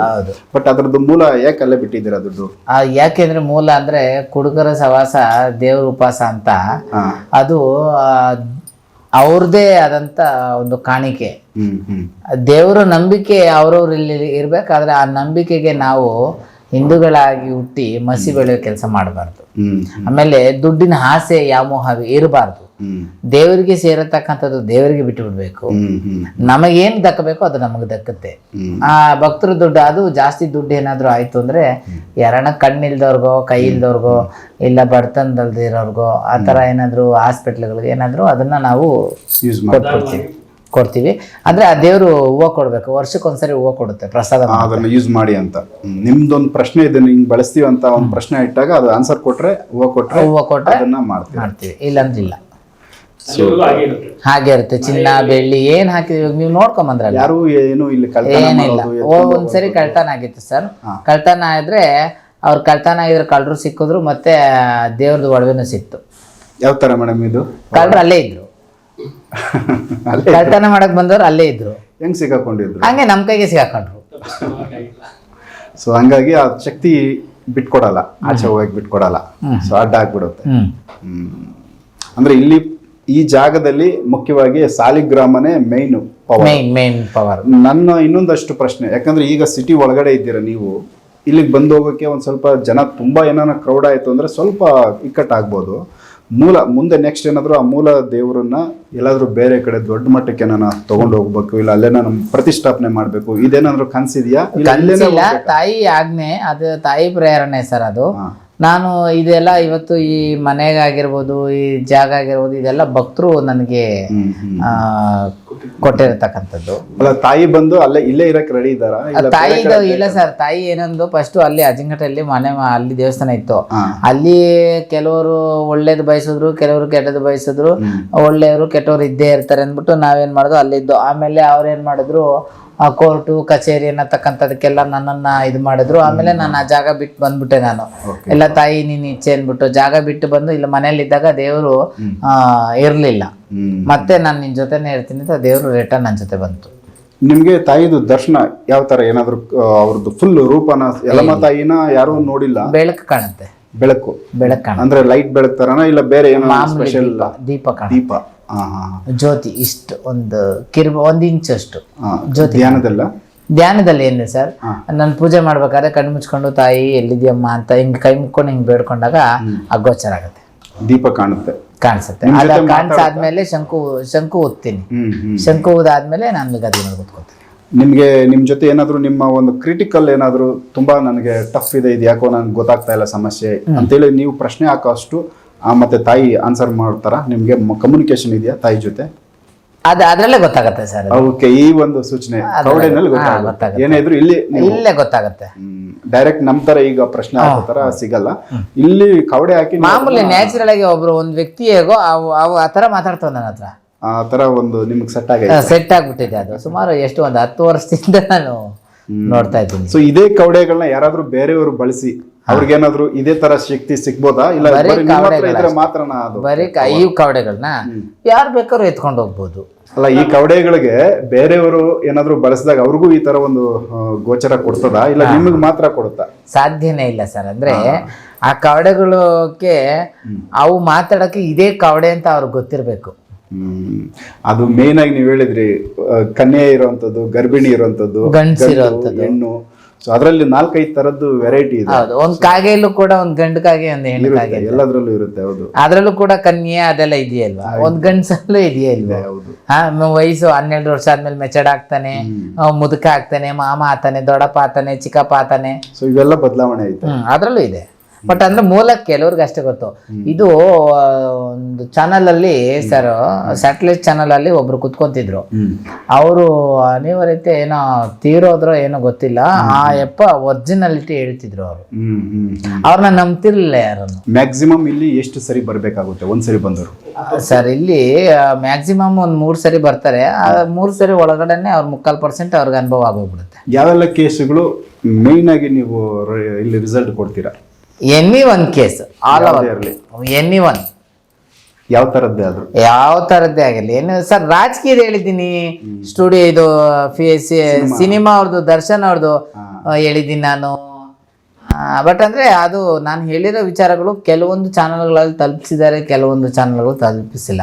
ಬಟ್ ಅದ್ರದ್ದು ಮೂಲ ಯಾಕೆ ಅಲ್ಲೇ ಬಿಟ್ಟಿದ್ದೀರಾ ದುಡ್ಡು? ಆ, ಯಾಕೆಂದ್ರೆ ಮೂಲ ಅಂದ್ರೆ ಕುಡುಗರ ಸವಾಸ ದೇವ್ರ ಉಪವಾಸ ಅಂತ. ಅದು ಅವ್ರದೇ ಆದಂತ ಒಂದು ಕಾಣಿಕೆ. ದೇವರ ನಂಬಿಕೆ ಅವ್ರವ್ರು ಇಲ್ಲಿ ಇರ್ಬೇಕಾದ್ರೆ ಆ ನಂಬಿಕೆಗೆ ನಾವು ಹಿಂದೂಗಳಾಗಿ ಹುಟ್ಟಿ ಮಸಿ ಬೆಳೆಯೋ ಕೆಲಸ ಮಾಡಬಾರ್ದು. ಆಮೇಲೆ ದುಡ್ಡಿನ ಆಸೆ ವ್ಯಾಮೋಹ ಇರಬಾರ್ದು. ದೇವರಿಗೆ ಸೇರತಕ್ಕಂಥದ್ದು ದೇವರಿಗೆ ಬಿಟ್ಟು ಬಿಡ್ಬೇಕು ನಮಗೇನು ದಕ್ಕಬೇಕೋ ಅದು ನಮಗೆ ದಕ್ಕುತ್ತೆ. ಆ ಭಕ್ತರ ದುಡ್ಡು ಅದು ಜಾಸ್ತಿ ದುಡ್ಡು ಏನಾದರೂ ಆಯ್ತು ಅಂದ್ರೆ ಯಾರನ್ನ ಕಣ್ಣಿಲ್ದವ್ರಿಗೋ ಕೈ ಇಲ್ದವ್ರಿಗೋ ಇಲ್ಲ ಬಡತನದಲ್ದಿರೋರ್ಗೋ ಆ ಥರ ಏನಾದರೂ ಹಾಸ್ಪಿಟ್ಲ್ಗಳಿಗೆ ಏನಾದರೂ ಅದನ್ನ ನಾವು ಕೊಟ್ಬಿಡ್ತೀವಿ. ಕೊಡ್ತೀವಿ. ಅಂದ್ರೆ ಆ ದೇವರು ಹೂವು ಕೊಡ್ಬೇಕು ವರ್ಷಕ್ಕೊಂದ್ಸರಿ ಹೂವು ಕೊಡುತ್ತೆ ಪ್ರಸಾದ ಅದನ್ನು ಯೂಸ್ ಮಾಡಿ ಅಂತ. ನಿಮ್ದೊಂದು ಪ್ರಶ್ನೆ ಇದೆ ಹಿಂಗ್ ಬಳಸ್ತೀವಿ ಅಂತ ಒಂದು ಪ್ರಶ್ನೆ ಇಟ್ಟಾಗ ಅದು ಆನ್ಸರ್ ಕೊಟ್ರೆ ಹೂವು ಕೊಟ್ರೆ ಹೂವು ಕೊಟ್ಟರೆ ಅದನ್ನ ಮಾಡ್ತೀವಿ. ಮಾಡ್ತೀವಿ ಇಲ್ಲಂದ್ರಿಲ್ಲ. ಹಾಗೆ ಇರುತ್ತೆ. ಹಾಗೆ ಇರುತ್ತೆ ಚಿನ್ನ ಬೆಳ್ಳಿ ಏನ್ ಹಾಕಿದ್ವಿ ನೀವು ನೋಡ್ಕೊಂಬಂದ್ರಲ್ಲ ಯಾರು ಏನು ಇಲ್ಲಿ ಏನಿಲ್ಲ. ಮಾಡೋದು ಓ ಒಂದ್ಸರಿ ಕಳ್ತನ ಆಗಿತ್ತು ಸರ್. ಕಳ್ತನ ಆದ್ರೆ ಅವ್ರು ಕಳ್ತನ ಆಗಿದ್ರೆ ಕಳ್ಳರು ಸಿಕ್ಕಿದ್ರು ಮತ್ತೆ ದೇವ್ರದ್ದು ಒಡವೆನೂ ಸಿಕ್ತು. ಯಾವ ತರ ಮೇಡಮ್ ಇದು? ಕಳ್ಳರು ಅಲ್ಲೇ ಇದ್ರು. ಕಳ್ತನ ಮಾಡಕ್ ಬಂದವ್ರು ಅಲ್ಲೇ ಇದ್ರು. ಹೆಂಗ್ ಸಿಕ್ಕಾಕೊಂಡಿದ್ರು ಹಂಗೆ ನಮ್ ಕೈಗೆ ಸಿಗಾಕೊಂಡ್ರು. ಸೊ ಹಂಗಾಗಿ ಆ ಶಕ್ತಿ ಬಿಟ್ಕೊಡಲ್ಲ. ಆಚೆ ಹೋಗಕ್ ಬಿಟ್ಕೊಡಲ್ಲ. ಸೊ ಅಡ್ಡ ಆಗ್ಬಿಡುತ್ತೆ. ಅಂದ್ರೆ ಇಲ್ಲಿ ಈ ಜಾಗದಲ್ಲಿ ಮುಖ್ಯವಾಗಿ ಸಾಲಿಗ್ರಾಮನೇ main power main main power ನನ್ನ ಇನ್ನೊಂದಷ್ಟು ಪ್ರಶ್ನೆ ಯಾಕಂದ್ರೆ ಈಗ ಸಿಟಿ ಒಳಗಡೆ ಇದ್ದೀರಾ ನೀವು? ಇಲ್ಲಿಗೆ ಬಂದು ಹೋಗೋಕೆ ಒಂದು ಸ್ವಲ್ಪ ಜನ ತುಂಬಾ ಏನಾರ ಕ್ರೌಡ್ ಆಯ್ತು ಅಂದ್ರೆ ಸ್ವಲ್ಪ ಇಕ್ಕಟ್ಟಾಗ್ಬೋದು. ಮೂಲ ಮುಂದೆ ನೆಕ್ಸ್ಟ್ ಏನಾದ್ರು ಆ ಮೂಲ ದೇವರನ್ನ ಎಲ್ಲಾದ್ರೂ ಬೇರೆ ಕಡೆ ದೊಡ್ಡ ಮಟ್ಟಕ್ಕೆ ನಾನು ತಗೊಂಡು ಹೋಗ್ಬೇಕು ಇಲ್ಲ ಅಲ್ಲೇ ನಾನು ಪ್ರತಿಷ್ಠಾಪನೆ ಮಾಡ್ಬೇಕು ಇದೇನಾದ್ರೂ ಕನ್ಸಿದ್ಯಾ? ತಾಯಿ ಆಜ್ಞೆ ಅದು ತಾಯಿ ಪ್ರೇರಣೆ ಸರ್ ಅದು. ನಾನು ಇದೆಲ್ಲ ಇವತ್ತು ಈ ಮನೆಗಾಗಿರ್ಬೋದು ಈ ಜಾಗ ಆಗಿರ್ಬೋದು ಇದೆಲ್ಲ ಭಕ್ತರು ನನಗೆ ಕೊಟ್ಟಿರತಕ್ಕಂಥದ್ದು. ಅಲ್ಲ ತಾಯಿ ಬಂದು ಅಲ್ಲೇ ಇಲ್ಲೇ ಇರಕ್ಕೆ ರೆಡಿ ಇದ್ದಾರಾ? ಇಲ್ಲ ಬೇರೆ ತಾಯಿ ಕಡೆ ಇಲ್ಲ ಸರ್ ತಾಯಿ ಏನಂದು ಫಸ್ಟ್ ಅಲ್ಲಿ ಅಜಿಂಗಟಲ್ಲಿ ಮನೆ ಮಾ- ಅಲ್ಲಿ ದೇವಸ್ಥಾನ ಇತ್ತು. ಅಲ್ಲಿ ಕೆಲವರು ಒಳ್ಳೇದು ಬಯಸಿದ್ರು ಕೆಲವರು ಕೆಟ್ಟದ್ದು ಬಯಸಿದ್ರು ಒಳ್ಳೆಯವರು ಕೆಟ್ಟವರು ಇದ್ದೇ ಇರ್ತಾರೆ ಅಂದ್ಬಿಟ್ಟು ನಾವೇನ್ ಮಾಡೋದು ಅಲ್ಲಿದ್ದು ಆಮೇಲೆ ಅವ್ರೇನ್ ಮಾಡಿದ್ರು ಕೋರ್ಟು ಕಚೇರಿ ಅನ್ನತಕ್ಕಂಥದಕ್ಕೆಲ್ಲ ನನ್ನನ್ನ ಇದು ಮಾಡಿದ್ರು. ಆಮೇಲೆ ನಾನು ಆ ಜಾಗ ಬಿಟ್ಟು ಬಂದ್ಬಿಟ್ಟೆ ನಾನು. ಎಲ್ಲ ತಾಯಿ ನೀನ್ ಇಚ್ಛೆ ಅಂದ್ಬಿಟ್ಟು ಜಾಗ ಬಿಟ್ಟು ಬಂದು ಇಲ್ಲ ಮನೇಲಿದ್ದಾಗ ದೇವರು ಆ ಇರ್ಲಿಲ್ಲ. ಮತ್ತೆ ನಾನು ನಿನ್ನ ಜೊತೆನೇ ಇರ್ತೀನಿ ಅಂತ ದೇವರು ರಿಟರ್ನ್ ನನ್ನ ಜೊತೆ ಬಂತು. ನಿಮ್ಗೆ ತಾಯಿದು ದರ್ಶನ ಯಾವ ತರ? ಏನಾದ್ರು ಅವ್ರದ್ದು ಫುಲ್ ರೂಪನ ಯಲಮ ತಾಯಿನ ಯಾರು ನೋಡಿಲ್ಲ? ಬೆಳಕು ಕಾಣುತ್ತೆ. ಬೆಳಕು. ಬೆಳಕು ಕಾಣುತ್ತೆ. ಅಂದ್ರೆ ಲೈಟ್ ಬೆಳಕ್ ತರನ ಇಲ್ಲ ಬೇರೆ ಏನೋ ಮಾಮೂಲಿ ಸ್ಪೆಷಲ್ ದೀಪ. ದೀಪ ಕಾಣುತ್ತೆ. ಜ್ಯೋತಿ ಇಷ್ಟು ಒಂದು ಕಿರ್ಬ ಒಂದು ಇಂಚಷ್ಟು ಅಷ್ಟು. ಜ್ಯೋತಿ ಧ್ಯಾನದಲ್ಲ? ಧ್ಯಾನದಲ್ಲಿ ಏನು ಸರ್? ನಾನು ಪೂಜೆ ಮಾಡ್ಬೇಕಾದ್ರೆ ಕಣ್ಣು ಮುಚ್ಕೊಂಡು ತಾಯಿ ಎಲ್ಲಿದ್ಯಮ್ಮ ಅಂತ ಹಿಂಗೆ ಕೈ ಮುಕ್ಕೊಂಡು ಹಿಂಗೆ ಬೇಡ್ಕೊಂಡಾಗ ಅಗೋಚರ ಆಗುತ್ತೆ. ದೀಪ ಕಾಣುತ್ತೆ. ಕಾಣಿಸುತ್ತೆ. ನಿಮ್ ಜೊತೆ ಕಾಣಿಸಾದ್ಮೇಲೆ ಶಂಕು ಶಂಕು ಓದ್ತೀನಿ. ಹ್ಮ್ ಹ್ಮ್ ಶಂಕು ಓದಾದ್ಮೇಲೆ ನಾನು ಗದಿ ಮೇಲೆ ಕೂತ್ಕೊತೀನಿ ನಿಮ್ಗೆ ನಿಮ್ ಜೊತೆ ಏನಾದರೂ ನಿಮ್ಮ ಒಂದು ಕ್ರಿಟಿಕಲ್ ಏನಾದ್ರು ತುಂಬಾ ನನಗೆ ಟಫ್ ಇದೆ ಇದು ಯಾಕೋ ನನ್ಗೆ ಗೊತ್ತಾಗ್ತಾ ಇಲ್ಲ ಸಮಸ್ಯೆ ಅಂತೇಳಿ ನೀವು ಪ್ರಶ್ನೆ ಹಾಕೋಷ್ಟು ಆ ಮತ್ತೆ ತಾಯಿ ಆನ್ಸರ್ ಮಾಡ್ತಾರ? ನಿಮ್ಗೆ ಕಮ್ಯುನಿಕೇಶನ್ ಇದೆಯಾ ತಾಯಿ ಜೊತೆ? ಅದ ಅದ್ರಲ್ಲೇ ಗೊತ್ತಾಗತ್ತೆ ಸರ್ ಅವಕ್ಕೆ ಈ ಒಂದು ಸೂಚನೆ ಹಾ, ಗೊತ್ತಾಗುತ್ತೆ. ಗೊತ್ತಾಗುತ್ತೆ. ಏನೇ ಇದ್ರು ಇಲ್ಲಿ ಇಲ್ಲೇ ಗೊತ್ತಾಗತ್ತೆ. ಡೈರೆಕ್ಟ್ ನಮ್ ತರ ಈಗ ಪ್ರಶ್ನೆ ತರ ಸಿಗಲ್ಲ. ಇಲ್ಲಿ ಕವಡೆ ಹಾಕಿ ಮಾಮೂಲಿ ನ್ಯಾಚುರಲ್ ಆಗಿ ಒಬ್ರು ಒಂದ್ ವ್ಯಕ್ತಿ ಹೇಗೋ ಅವು ಅವು ಆ ತರ ಮಾತಾಡ್ತಾವ ನನ್ನ ಹತ್ರ. ಆ ತರ ಒಂದು ನಿಮ್ಗೆ ಸೆಟ್ ಆಗೈತೆ ಸೆಟ್ ಆಗ್ಬಿಟ್ಟಿದೆ ಅದು. ಸುಮಾರು ಎಷ್ಟು ಒಂದು ಹತ್ತು ವರ್ಷದಿಂದ ನಾನು ನೋಡ್ತಾ ಇದ್ದೀನಿ. ಸೊ ಇದೇ ಕವಡೆಗಳನ್ನ ಯಾರಾದ್ರೂ ಬೇರೆಯವರು ಬಳಸಿ ಅವ್ರಿಗೇನಾದ್ರು ಇದೇ ತರ ಶಕ್ತಿ ಸಿಗ್ಬೋದಾ? ಇಲ್ಲ ಬರೀ ಕವಡೆಗಳ ಅದು? ಬರೀ ಈ ಕವಡೆಗಳನ್ನ ಯಾರು ಬೇಕಾದ್ರೂ ಎತ್ಕೊಂಡು ಹೋಗ್ಬೋದು. ಅಲ್ಲ ಈ ಕವಡೆಗಳಿಗೆ ಬೇರೆಯವರು ಏನಾದರೂ ಬಳಸಿದಾಗ ಅವ್ರಿಗೂ ಈ ತರ ಒಂದು ಗೋಚರ ಕೊಡ್ತದಾ? ಇಲ್ಲ ನಿಮಗೆ ಮಾತ್ರ ಕೊಡುತ್ತಾ? ಸಾಧ್ಯನೇ ಇಲ್ಲ ಸರ್. ಅಂದ್ರೆ ಆ ಕವಡೆಗಳಕ್ಕೆ ಅವು ಮಾತಾಡಕ್ಕೆ ಇದೇ ಕವಡೆ ಅಂತ ಅವ್ರಿಗೆ ಗೊತ್ತಿರಬೇಕು. ಹ್ಮ್. ಅದು ಮೇನ್ ಆಗಿ ನೀವು ಹೇಳಿದ್ರಿ ಕನ್ಯೆ ಇರುವಂತದ್ದು ಗರ್ಭಿಣಿ ಇರುವಂತದ್ದು ಗಂಡ್ಸ್ ಇರುವಂತದ್ದು. ಹೆಣ್ಣು ಸೊ ಅದರಲ್ಲಿ ನಾಲ್ಕೈದು ತರದ್ದು ವೆರೈಟಿ ಇದೆ. ಹೌದು ಒಂದ್ ಕಾಗೆಯಲ್ಲೂ ಕೂಡ ಒಂದ್ ಗಂಡು ಕಾಗೆ ಒಂದ್ ಹೆಣ್ಣು ಕಾಗೆ ಇರುತ್ತೆ ಎಲ್ಲದ್ರಲ್ಲೂ ಇರುತ್ತೆ ಹೌದು. ಅದ್ರಲ್ಲೂ ಕೂಡ ಕನ್ಯೆ ಅದೆಲ್ಲ ಇದೆಯಲ್ವಾ? ಒಂದ್ ಗಂಡ್ಸಲ್ಲೂ ಇದೆಯಲ್ವಾ ಹೌದು. ಹಾ ಮ- ವಯಸ್ಸು ಹನ್ನೆರಡು ವರ್ಷ ಆದ್ಮೇಲೆ ಮೆಚಡ್ ಆಗ್ತಾನೆ ಮುದುಕ ಆಗ್ತಾನೆ ಮಾಮ ಆತಾನೆ ದೊಡ್ಡಪ್ಪ ಆತಾನೆ ಚಿಕ್ಕಪ್ಪ ಆತಾನೆ ಸೊ ಇವೆಲ್ಲ ಬದಲಾವಣೆ ಐತೆ. ಹ್ಮ್ ಅದ್ರಲ್ಲೂ ಇದೆ. ಬಟ್ ಅಂದ್ರೆ ಮೂಲ ಕೆಲವ್ರಿಗೆ ಅಷ್ಟೇ ಗೊತ್ತು. ಇದು ಒಂದು ಚಾನಲ್ ಅಲ್ಲಿ ಸರ್ ಸ್ಯಾಟಲೈಟ್ ಚಾನಲ್ ಅಲ್ಲಿ ಒಬ್ರು ಕುತ್ಕೊಂತಿದ್ರು. ಅವರು ಅನಿವಾರ್ಯತೆ ಏನೋ ತೀರೋದ್ರ ಏನೋ ಗೊತ್ತಿಲ್ಲ. ಆ ಯಪ್ಪ ಒರಿಜಿನಾಲಿಟಿ ಹೇಳ್ತಿದ್ರು ಅವರು. ಅವ್ರನ್ನ ನಂಬ್ತಿರ್ಲಿಲ್ಲ ಯಾರನ್ನು. ಮ್ಯಾಕ್ಸಿಮಮ್ ಇಲ್ಲಿ ಎಷ್ಟು ಸರಿ ಬರ್ಬೇಕಾಗುತ್ತೆ? ಒಂದ್ಸರಿ ಬಂದರು. ಸರ್ ಇಲ್ಲಿ ಮ್ಯಾಕ್ಸಿಮಮ್ ಒಂದ್ ಮೂರ್ ಸರಿ ಬರ್ತಾರೆ. ಆ ಮೂರ್ ಸರಿ ಒಳಗಡೆನೆ ಅವ್ರ ಮುಕ್ಕಾಲ್ ಪರ್ಸೆಂಟ್ ಅವ್ರಿಗೆ ಅನುಭವ ಆಗೋಗ್ಬಿಡುತ್ತೆ ಯಾವೆಲ್ಲ ಕೇಸುಗಳು ಮೇನ್ ಆಗಿ ನೀವು ಇಲ್ಲಿ ರಿಸಲ್ಟ್ ಕೊಡ್ತೀರಾ? ಎನಿ ಒನ್ ಕೇಸ್ ಆಲ್ ಇರ್ಲಿ. Any one. ಯಾವ ತರದ್ದೇ ಆದ್ರೂ. ಯಾವ ತರದ್ದೇ ಆಗಿರಲಿ. ಏನು ಸರ್ ರಾಜಕೀಯದ ಹೇಳಿದ್ದೀನಿ. ಸ್ಟುಡಿಯೋ ಇದು ಸಿನಿಮಾ. ಅವ್ರದ್ದು ದರ್ಶನ್ ಅವ್ರದ್ದು ಹೇಳಿದ್ದೀನಿ ನಾನು. ಬಟ್ ಅಂದ್ರೆ ಅದು ನಾನು ಹೇಳಿರೋ ವಿಚಾರಗಳು ಕೆಲವೊಂದು ಚಾನಲ್ಗಳಲ್ಲಿ ತಲುಪಿಸಿದ್ದಾರೆ ಕೆಲವೊಂದು ಚಾನಲ್ಗಳು ತಲುಪಿಸಿಲ್ಲ.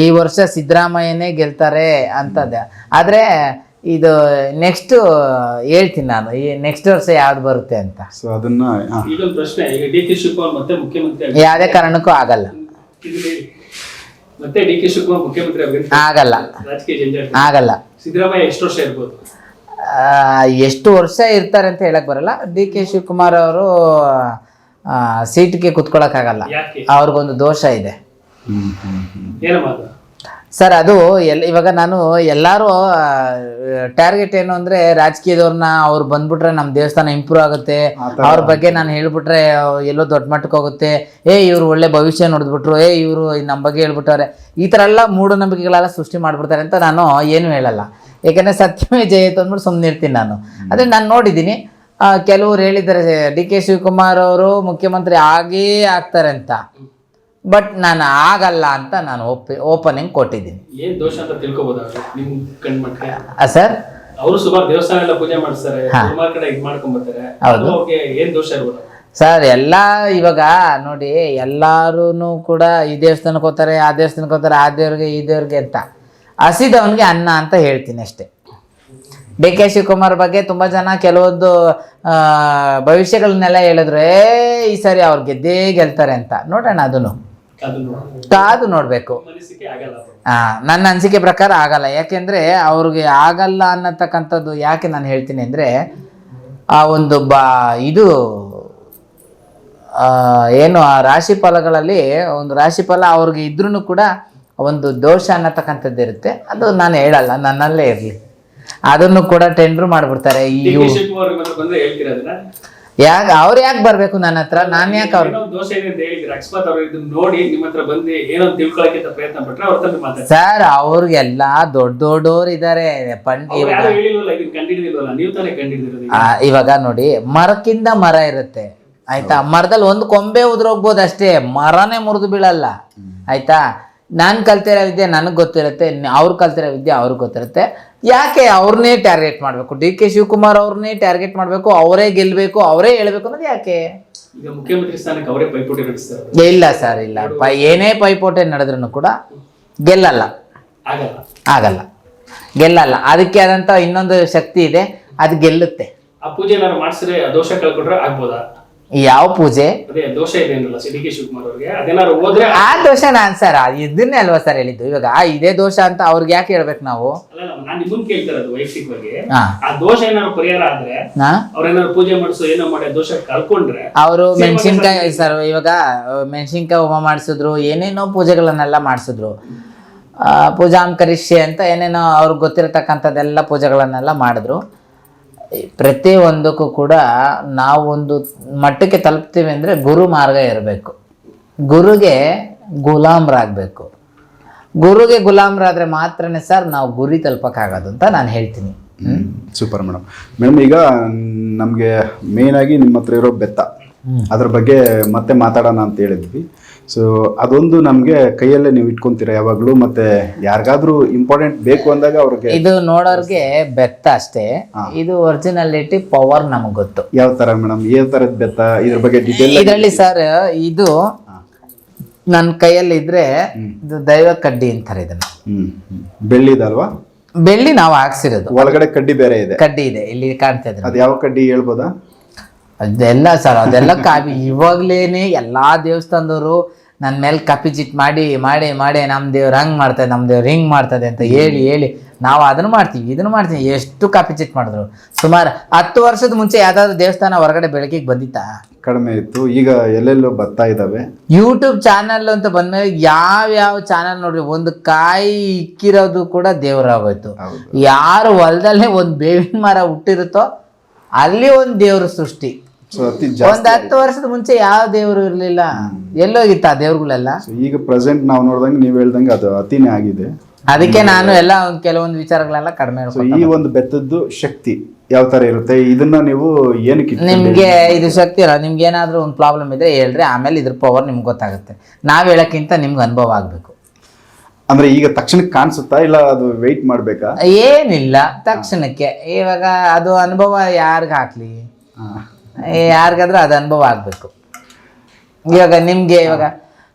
ಈ ವರ್ಷ ಸಿದ್ದರಾಮಯ್ಯನೇ ಗೆಲ್ತಾರೆ ಅಂತದೆ ಆದ್ರೆ ಇದು ನೆಕ್ಸ್ಟ್ ಹೇಳ್ತೀನಿ ನಾನು. ಈ ನೆಕ್ಸ್ಟ್ ವರ್ಷ ಯಾವ್ದು ಬರುತ್ತೆ ಅಂತ. ಸೊ ಅದನ್ನ ಹಾ. ಈಗೊಂದು ಪ್ರಶ್ನೆ ಈಗ ಡಿ ಕೆ ಶಿವಕುಮಾರ್ ಮತ್ತೆ ಮುಖ್ಯಮಂತ್ರಿ ಆಗಿ ಯಾವುದೇ ಕಾರಣಕ್ಕೂ ಆಗಲ್ಲ. ಇದು ಹೇಳಿ. ಮತ್ತೆ ಡಿ ಕೆ ಶಿವಕುಮಾರ್ ಮುಖ್ಯಮಂತ್ರಿ ಆಗಿ ಆಗಲ್ಲ. ರಾಜಕೀಯ ಜಂಜಾಟ ಆಗಲ್ಲ. ಸಿದ್ದರಾಮಯ್ಯ ಎಷ್ಟು ವರ್ಷ ಇರ್ಬೋದು? ಆ, ಎಷ್ಟು ವರ್ಷ ಇರ್ತಾರೆ ಅಂತ ಹೇಳಕ್ ಬರಲ್ಲ. ಡಿ ಕೆ ಶಿವಕುಮಾರ್ ಅವರು ಸೀಟ್ಗೆ ಕುತ್ಕೊಳಕ್ಕಾಗಲ್ಲ ಯಾಕೆ? ಅವ್ರಿಗೊಂದು ದೋಷ ಇದೆ. ಹ್ಮ್ ಹ್ಮ್ ಹ್ಮ್. ಏನಮ್ಮ ಅದು? ಸರ್ ಅದು ಎಲ್ ಇವಾಗ ನಾನು ಎಲ್ಲರೂ ಟಾರ್ಗೆಟ್ ಏನು ಅಂದ್ರೆ ರಾಜಕೀಯದವ್ರನ್ನ ಅವ್ರು ಬಂದ್ಬಿಟ್ರೆ ನಮ್ಮ ದೇವಸ್ಥಾನ ಇಂಪ್ರೂವ್ ಆಗುತ್ತೆ. ಅವ್ರ ಬಗ್ಗೆ ನಾನು ಹೇಳ್ಬಿಟ್ರೆ ಎಲ್ಲೋ ದೊಡ್ಡ ಮಟ್ಟಕ್ಕೆ ಹೋಗುತ್ತೆ. ಏ ಇವ್ರು ಒಳ್ಳೆ ಭವಿಷ್ಯ ನೋಡಿದ್ಬಿಟ್ರು ಏ ಇವರು ನಮ್ಮ ಬಗ್ಗೆ ಹೇಳ್ಬಿಟ್ಟವ್ರೆ. ಈ ಥರ ಎಲ್ಲ ಮೂಢನಂಬಿಕೆಗಳೆಲ್ಲ ಸೃಷ್ಟಿ ಮಾಡ್ಬಿಡ್ತಾರೆ ಅಂತ ನಾನು ಏನು ಹೇಳಲ್ಲ. ಯಾಕಂದ್ರೆ ಸತ್ಯವೇ ಜಯತು ಅಂದ್ಬಿಟ್ಟು ಸುಮ್ಮನೆ ಇರ್ತೀನಿ ನಾನು. ಅದೇ ನಾನು ನೋಡಿದ್ದೀನಿ. ಕೆಲವರು ಕೆಲವ್ರು ಹೇಳಿದ್ದಾರೆ ಡಿ ಕೆ ಶಿವಕುಮಾರ್ ಅವರು ಮುಖ್ಯಮಂತ್ರಿ ಆಗೇ ಆಗ್ತಾರೆ ಅಂತ. ಬಟ್ ನಾನು ಆಗಲ್ಲ ಅಂತ ನಾನು ಓಪಿ ಓಪನಿಂಗ್ ಕೊಟ್ಟಿದ್ದೀನಿ. ಏನು ದೋಷ ಅಂತ ತಿಳ್ಕೊಬೋದಾದ್ರೆ ಸರ್ ಅವರು ಸುಮಾರು ದೇವಸ್ಥಾನ ಎಲ್ಲ ಪೂಜೆ ಮಾಡ್ತಾರೆ ಸುಮಾರು ಕಡೆ ಇದ್ ಅವ್ರಿಗೆ ಏನ್ ದೋಷ ಇರ್ಬೋದು? ಸರ್ ಎಲ್ಲ ಇವಾಗ ನೋಡಿ ಎಲ್ಲರೂ ಕೂಡ ಈ ದೇವಸ್ಥಾನಕ್ಕೆ ಹೋಗ್ತಾರೆ ಆ ದೇವಸ್ಥಾನಕ್ಕೆ ಹೋಗ್ತಾರೆ ಆ ದೇವ್ರಿಗೆ ಈ ದೇವ್ರಿಗೆ ಅಂತ. ಹಸಿದವನಿಗೆ ಅನ್ನ ಅಂತ ಹೇಳ್ತೀನಿ ಅಷ್ಟೇ. ಡಿ ಕೆ ಶಿವಕುಮಾರ್ ಬಗ್ಗೆ ತುಂಬ ಜನ ಕೆಲವೊಂದು ಭವಿಷ್ಯಗಳನ್ನೆಲ್ಲ ಹೇಳಿದ್ರು ಏ ಈ ಸರಿ ಅವ್ರು ಗೆದ್ದೇ ಗೆಲ್ತಾರೆ ಅಂತ. ನೋಡೋಣ ಅದನ್ನು. ಕಾದು ನೋಡಬೇಕು. ನನ್ನ ಅನಿಸಿಕೆ ಪ್ರಕಾರ ಆಗಲ್ಲ. ಯಾಕೆಂದ್ರೆ ಅವ್ರಿಗೆ ಆಗಲ್ಲ ಅನ್ನತಕ್ಕಂಥದ್ದು ಯಾಕೆ ನಾನು ಹೇಳ್ತೀನಿ ಅಂದ್ರೆ ಆ ಒಂದು ಬಾ ಇದು ಆ, ಏನು ಆ ರಾಶಿ ಫಲಗಳಲ್ಲಿ ಒಂದು ರಾಶಿ ಫಲ ಅವ್ರಿಗೆ ಇದ್ರೂ ಕೂಡ ಒಂದು ದೋಷ ಅನ್ನತಕ್ಕಂಥದ್ದು ಇರುತ್ತೆ. ಅದು ನಾನು ಹೇಳಲ್ಲ ನನ್ನಲ್ಲೇ ಇರಲಿ. ಅದನ್ನು ಕೂಡ ಟೆಂಡ್ರು ಮಾಡಿಬಿಡ್ತಾರೆ. ಈ ಯಾಕೆ ಅವ್ರು ಯಾಕೆ ಬರ್ಬೇಕು ನನ್ನ ಹತ್ರ? ನಾನ್ ಯಾಕೆ ಅವ್ರು ದೋಷ ಇದೆ ಅಂತ ಹೇಳಿದ್ರೆ ಅಕಸ್ಮಾತ್ ಅವ್ರು ಇದನ್ನ ನೋಡಿ ನಿಮ್ಮ ಹತ್ರ ಬಂದು ಏನೋ ತಿಳ್ಕೊಳಕ್ಕೆ ಅಂತ ಪ್ರಯತ್ನ ಪಟ್ರೆ ಅವ್ರ ತಂದು ಮಾತಾಡ್ತಾರೆ ಸರ್ ಅವ್ರಿಗೆಲ್ಲ ದೊಡ್ಡ ದೊಡ್ಡವ್ರು ಇದಾರೆ. ಪಂಡಿ ಅವ್ರು ಇವಾಗ ಯಾರು ಹೇಳಿಲ್ವಲ್ಲ ಇದನ್ನ ಕಂಡಿಡಿದಿಲ್ವಲ್ಲ? ನೀವು ತಾನೇ ಕಂಡಿಡಿದಿರೋದು ಆ, ಇವಾಗ ನೋಡಿ ಮರಕ್ಕಿಂತ ಮರ ಇರುತ್ತೆ. ಆಯ್ತಾ? ಮರದಲ್ಲಿ ಒಂದು ಕೊಂಬೆ ಉದುರೋಗ್ಬೋದು ಅಷ್ಟೇ. ಮರನೇ ಮುರಿದು ಬೀಳಲ್ಲ. ಆಯ್ತಾ? ನಾನು ಕಲ್ತಿರೋ ವಿದ್ಯೆ ನನಗೆ ಗೊತ್ತಿರುತ್ತೆ ಅವ್ರು ಕಲ್ತಿರೋ ವಿದ್ಯೆ ಅವ್ರಿಗೆ ಗೊತ್ತಿರುತ್ತೆ. ಯಾಕೆ ಅವ್ರನ್ನೇ ಟಾರ್ಗೆಟ್ ಮಾಡಬೇಕು? ಡಿ ಕೆ ಶಿವಕುಮಾರ್ ಅವ್ರನ್ನೇ ಟಾರ್ಗೆಟ್ ಮಾಡಬೇಕು ಅವರೇ ಗೆಲ್ಲಬೇಕು ಅವರೇ ಹೇಳಬೇಕು ಅನ್ನೋದು ಯಾಕೆ? ಮುಖ್ಯಮಂತ್ರಿ ಸ್ಥಾನಕ್ಕೆ ಅವರೇ ಪೈಪೋಟಿ ನಡೆಸ್ತಾರೆ. ಇಲ್ಲ ಸರ್ ಇಲ್ಲ. ಪ ಏನೇ ಪೈಪೋಟಿ ನಡೆದ್ರು ಕೂಡ ಗೆಲ್ಲಲ್ಲ. ಆಗಲ್ಲ. ಆಗಲ್ಲ. ಗೆಲ್ಲಲ್ಲ. ಅದಕ್ಕೆ ಆದಂಥ ಇನ್ನೊಂದು ಶಕ್ತಿ ಇದೆ ಅದು ಗೆಲ್ಲುತ್ತೆ. ಆ ಪೂಜೆ ಏನಾದ್ರು ಮಾಡಿಸಿದ್ರೆ ದೋಷ ಕಳ್ಕೊಂಡ್ರೆ ಆಗ್ಬೋದಾ? ಯಾವ ಪೂಜೆ? ಆ ದೋಷ ನಾನ್ ಸರ್ ಇದನ್ನೇ ಅಲ್ವಾ ಸರ್ ಹೇಳಿದ್ದು? ಇವಾಗ ಆ ಇದೇ ದೋಷ ಅಂತ ಅವ್ರಿಗೆ ಯಾಕೆ ಹೇಳ್ಬೇಕು ನಾವು? ಅವರು ಮೆಣಸಿನ್ಕಾಯಿ ಸರ್ ಇವಾಗ ಮೆಣಸಿನ್ಕಾಯಿ ಹೋಮ ಮಾಡಿಸಿದ್ರು ಏನೇನೋ ಪೂಜೆಗಳನ್ನೆಲ್ಲ ಮಾಡಿಸಿದ್ರು. ಪೂಜಾಂ ಕರಿಷ್ಯೆ ಅಂತ ಏನೇನೋ ಅವ್ರಿಗೆ ಗೊತ್ತಿರತಕ್ಕಂಥದ್ದೆಲ್ಲ ಪೂಜೆಗಳನ್ನೆಲ್ಲ ಮಾಡಿದ್ರು. ಈ ಪ್ರತಿ ಒಂದಕ್ಕೂ ಕೂಡ ನಾವೊಂದು ಮಟ್ಟಕ್ಕೆ ತಲುಪ್ತೀವಿ ಅಂದರೆ ಗುರು ಮಾರ್ಗ ಇರಬೇಕು. ಗುರುಗೆ ಗುಲಾಮ್ರಾಗಬೇಕು. ಗುರುಗೆ ಗುಲಾಮ್ರಾದರೆ ಮಾತ್ರನೇ ಸರ್ ನಾವು ಗುರಿ ತಲುಪಕ್ಕಾಗೋದು ಅಂತ ನಾನು ಹೇಳ್ತೀನಿ. ಸೂಪರ್ ಮೇಡಮ್ ಮೇಡಮ್ ಈಗ ನಮಗೆ ಮೇನಾಗಿ ಆಗಿ ನಿಮ್ಮ ಹತ್ರ ಇರೋ ಬೆತ್ತ. ಅದ್ರ ಬಗ್ಗೆ ಮತ್ತೆ ಮಾತಾಡೋಣ ಅಂತ ಹೇಳಿದ್ವಿ. ಸೊ ಅದೊಂದು ನಮಗೆ ಕೈಯಲ್ಲೇ ನೀವು ಇಟ್ಕೊಂತೀರಾ ಯಾವಾಗಲೂ ಮತ್ತೆ ಯಾರಿಗಾದ್ರೂ ಇಂಪಾರ್ಟೆಂಟ್ ಬೇಕು ಅಂದಾಗ ಅವ್ರಿಗೆ ಇದು ನೋಡೋರ್ಗೆ ಬೆತ್ತ ಅಷ್ಟೇ. ಇದು ಒರಿಜಿನಾಲಿಟಿ ಪವರ್ ನಮಗೆ ಗೊತ್ತು. ಯಾವ ತರ ಮೇಡಮ್? ಯಾವ ತರದ ಬೆತ್ತ? ಇದ್ರ ಬಗ್ಗೆ ಡಿಟೇಲ್ ಇದರಲ್ಲಿ ಸರ್ ಇದು ನನ್ನ ಕೈಯಲ್ಲಿ ಇದ್ರೆ ಇದು ದೈವ ಕಡ್ಡಿ ಅಂತಾರೆ ಇದನ್ನ. ಬೆಳ್ಳಿದಲ್ವಾ ಬೆಳ್ಳಿ ನಾವು ಹಾಕ್ಸಿರೋದು. ಒಳಗಡೆ ಕಡ್ಡಿ ಬೇರೆ ಇದೆ. ಕಡ್ಡಿ ಇದೆ ಇಲ್ಲಿ ಕಾಣ್ತಾ ಇದೆ ಅದು ಯಾವ ಕಡ್ಡಿ ಹೇಳ್ಬೋದಾ? ಅದೆಲ್ಲ ಸರ್ ಅದೆಲ್ಲ ಕಾಪಿ ಇವಾಗ್ಲೇನೆ ಎಲ್ಲಾ ದೇವಸ್ಥಾನದವರು ನನ್ನ ಮೇಲೆ ಕಪಿ ಚಿಟ್ ಮಾಡಿ ಮಾಡಿ ಮಾಡಿ ನಮ್ಮ ದೇವ್ರು ಹಂಗೆ ಮಾಡ್ತದೆ ನಮ್ಮ ದೇವ್ರು ಹಿಂಗ್ ಮಾಡ್ತದೆ ಅಂತ ಹೇಳಿ ಹೇಳಿ. ನಾವು ಅದನ್ನು ಮಾಡ್ತೀವಿ ಇದನ್ನು ಮಾಡ್ತೀವಿ. ಎಷ್ಟು ಕಾಪಿ ಚಿಟ್ ಮಾಡಿದ್ರು? ಸುಮಾರು ಹತ್ತು ವರ್ಷದ ಮುಂಚೆ ಯಾವ್ದಾದ್ರು ದೇವಸ್ಥಾನ ಹೊರಗಡೆ ಬೆಳಕಿಗೆ ಬಂದಿತ್ತಾ? ಕಡಿಮೆ ಇತ್ತು. ಈಗ ಎಲ್ಲೆಲ್ಲೋ ಬರ್ತಾ ಇದಾವೆ. ಯೂಟ್ಯೂಬ್ ಚಾನಲ್ ಅಂತ ಬಂದ್ಮೇಲೆ ಯಾವ ಯಾವ ಚಾನಲ್ ನೋಡ್ರಿ ಒಂದು ಕಾಯಿ ಇಕ್ಕಿರೋದು ಕೂಡ ದೇವರಾಗೋಯ್ತು. ಯಾರು ಹೊಲದಲ್ಲೇ ಒಂದು ಬೇವಿನ ಮರ ಹುಟ್ಟಿರುತ್ತೋ ಅಲ್ಲಿ ಒಂದು ದೇವ್ರ ಸೃಷ್ಟಿ. ಸೊ ಅತಿ ಒಂದ್ ಹತ್ತು ವರ್ಷದ ಮುಂಚೆ ಯಾವ ದೇವರು ಇರ್ಲಿಲ್ಲ ಎಲ್ಲೋಗಿತ್ತ ಆ ದೇವ್ರುಗಳೆಲ್ಲ? ಈಗ ಪ್ರೆಸೆಂಟ್ ನಾವು ನೋಡ್ದಂಗೆ ನೀವು ಹೇಳ್ದಂಗೆ ಅದು ಅತಿನೇ ಆಗಿದೆ. ಅದಕ್ಕೆ ನಾನು ಎಲ್ಲ ಒಂದ್ ಕೆಲವೊಂದು ವಿಚಾರಗಳೆಲ್ಲ ಕಡಿಮೆ ಸೊ ಈ ಒಂದು ಬೆತ್ತದ್ದು ಶಕ್ತಿ ಯಾವ ತರ ಇರುತ್ತೆ? ಇದನ್ನ ನೀವು ಏನಕ್ಕೆ? ನಿಮ್ಗೆ ಇದು ಶಕ್ತಿ ಇಲ್ಲ ನಿಮ್ಗೆ ಏನಾದ್ರೂ ಒಂದು ಪ್ರಾಬ್ಲಮ್ ಇದ್ರೆ ಹೇಳ್ರಿ ಆಮೇಲೆ ಇದ್ರ ಪವರ್ ನಿಮ್ಗೆ ಗೊತ್ತಾಗುತ್ತೆ. ನಾವ್ ಹೇಳಕ್ಕಿಂತ ನಿಮ್ಗೆ ಅನುಭವ ಆಗ್ಬೇಕು. ಅಂದ್ರೆ ಈಗ ತಕ್ಷಣಕ್ಕೆ ಕಾಣಿಸುತ್ತಾ ಇಲ್ಲ ಅದು ವೆಯ್ಟ್ ಮಾಡ್ಬೇಕಾ? ಏನಿಲ್ಲ ತಕ್ಷಣಕ್ಕೆ. ಇವಾಗ ಅದು ಅನುಭವ ಯಾರಿಗ ಹಾಕ್ಲಿ? ಯಾರಿಗಾದ್ರೂ ಅದು ಅನುಭವ ಆಗಬೇಕು. ಇವಾಗ ನಿಮಗೆ ಇವಾಗ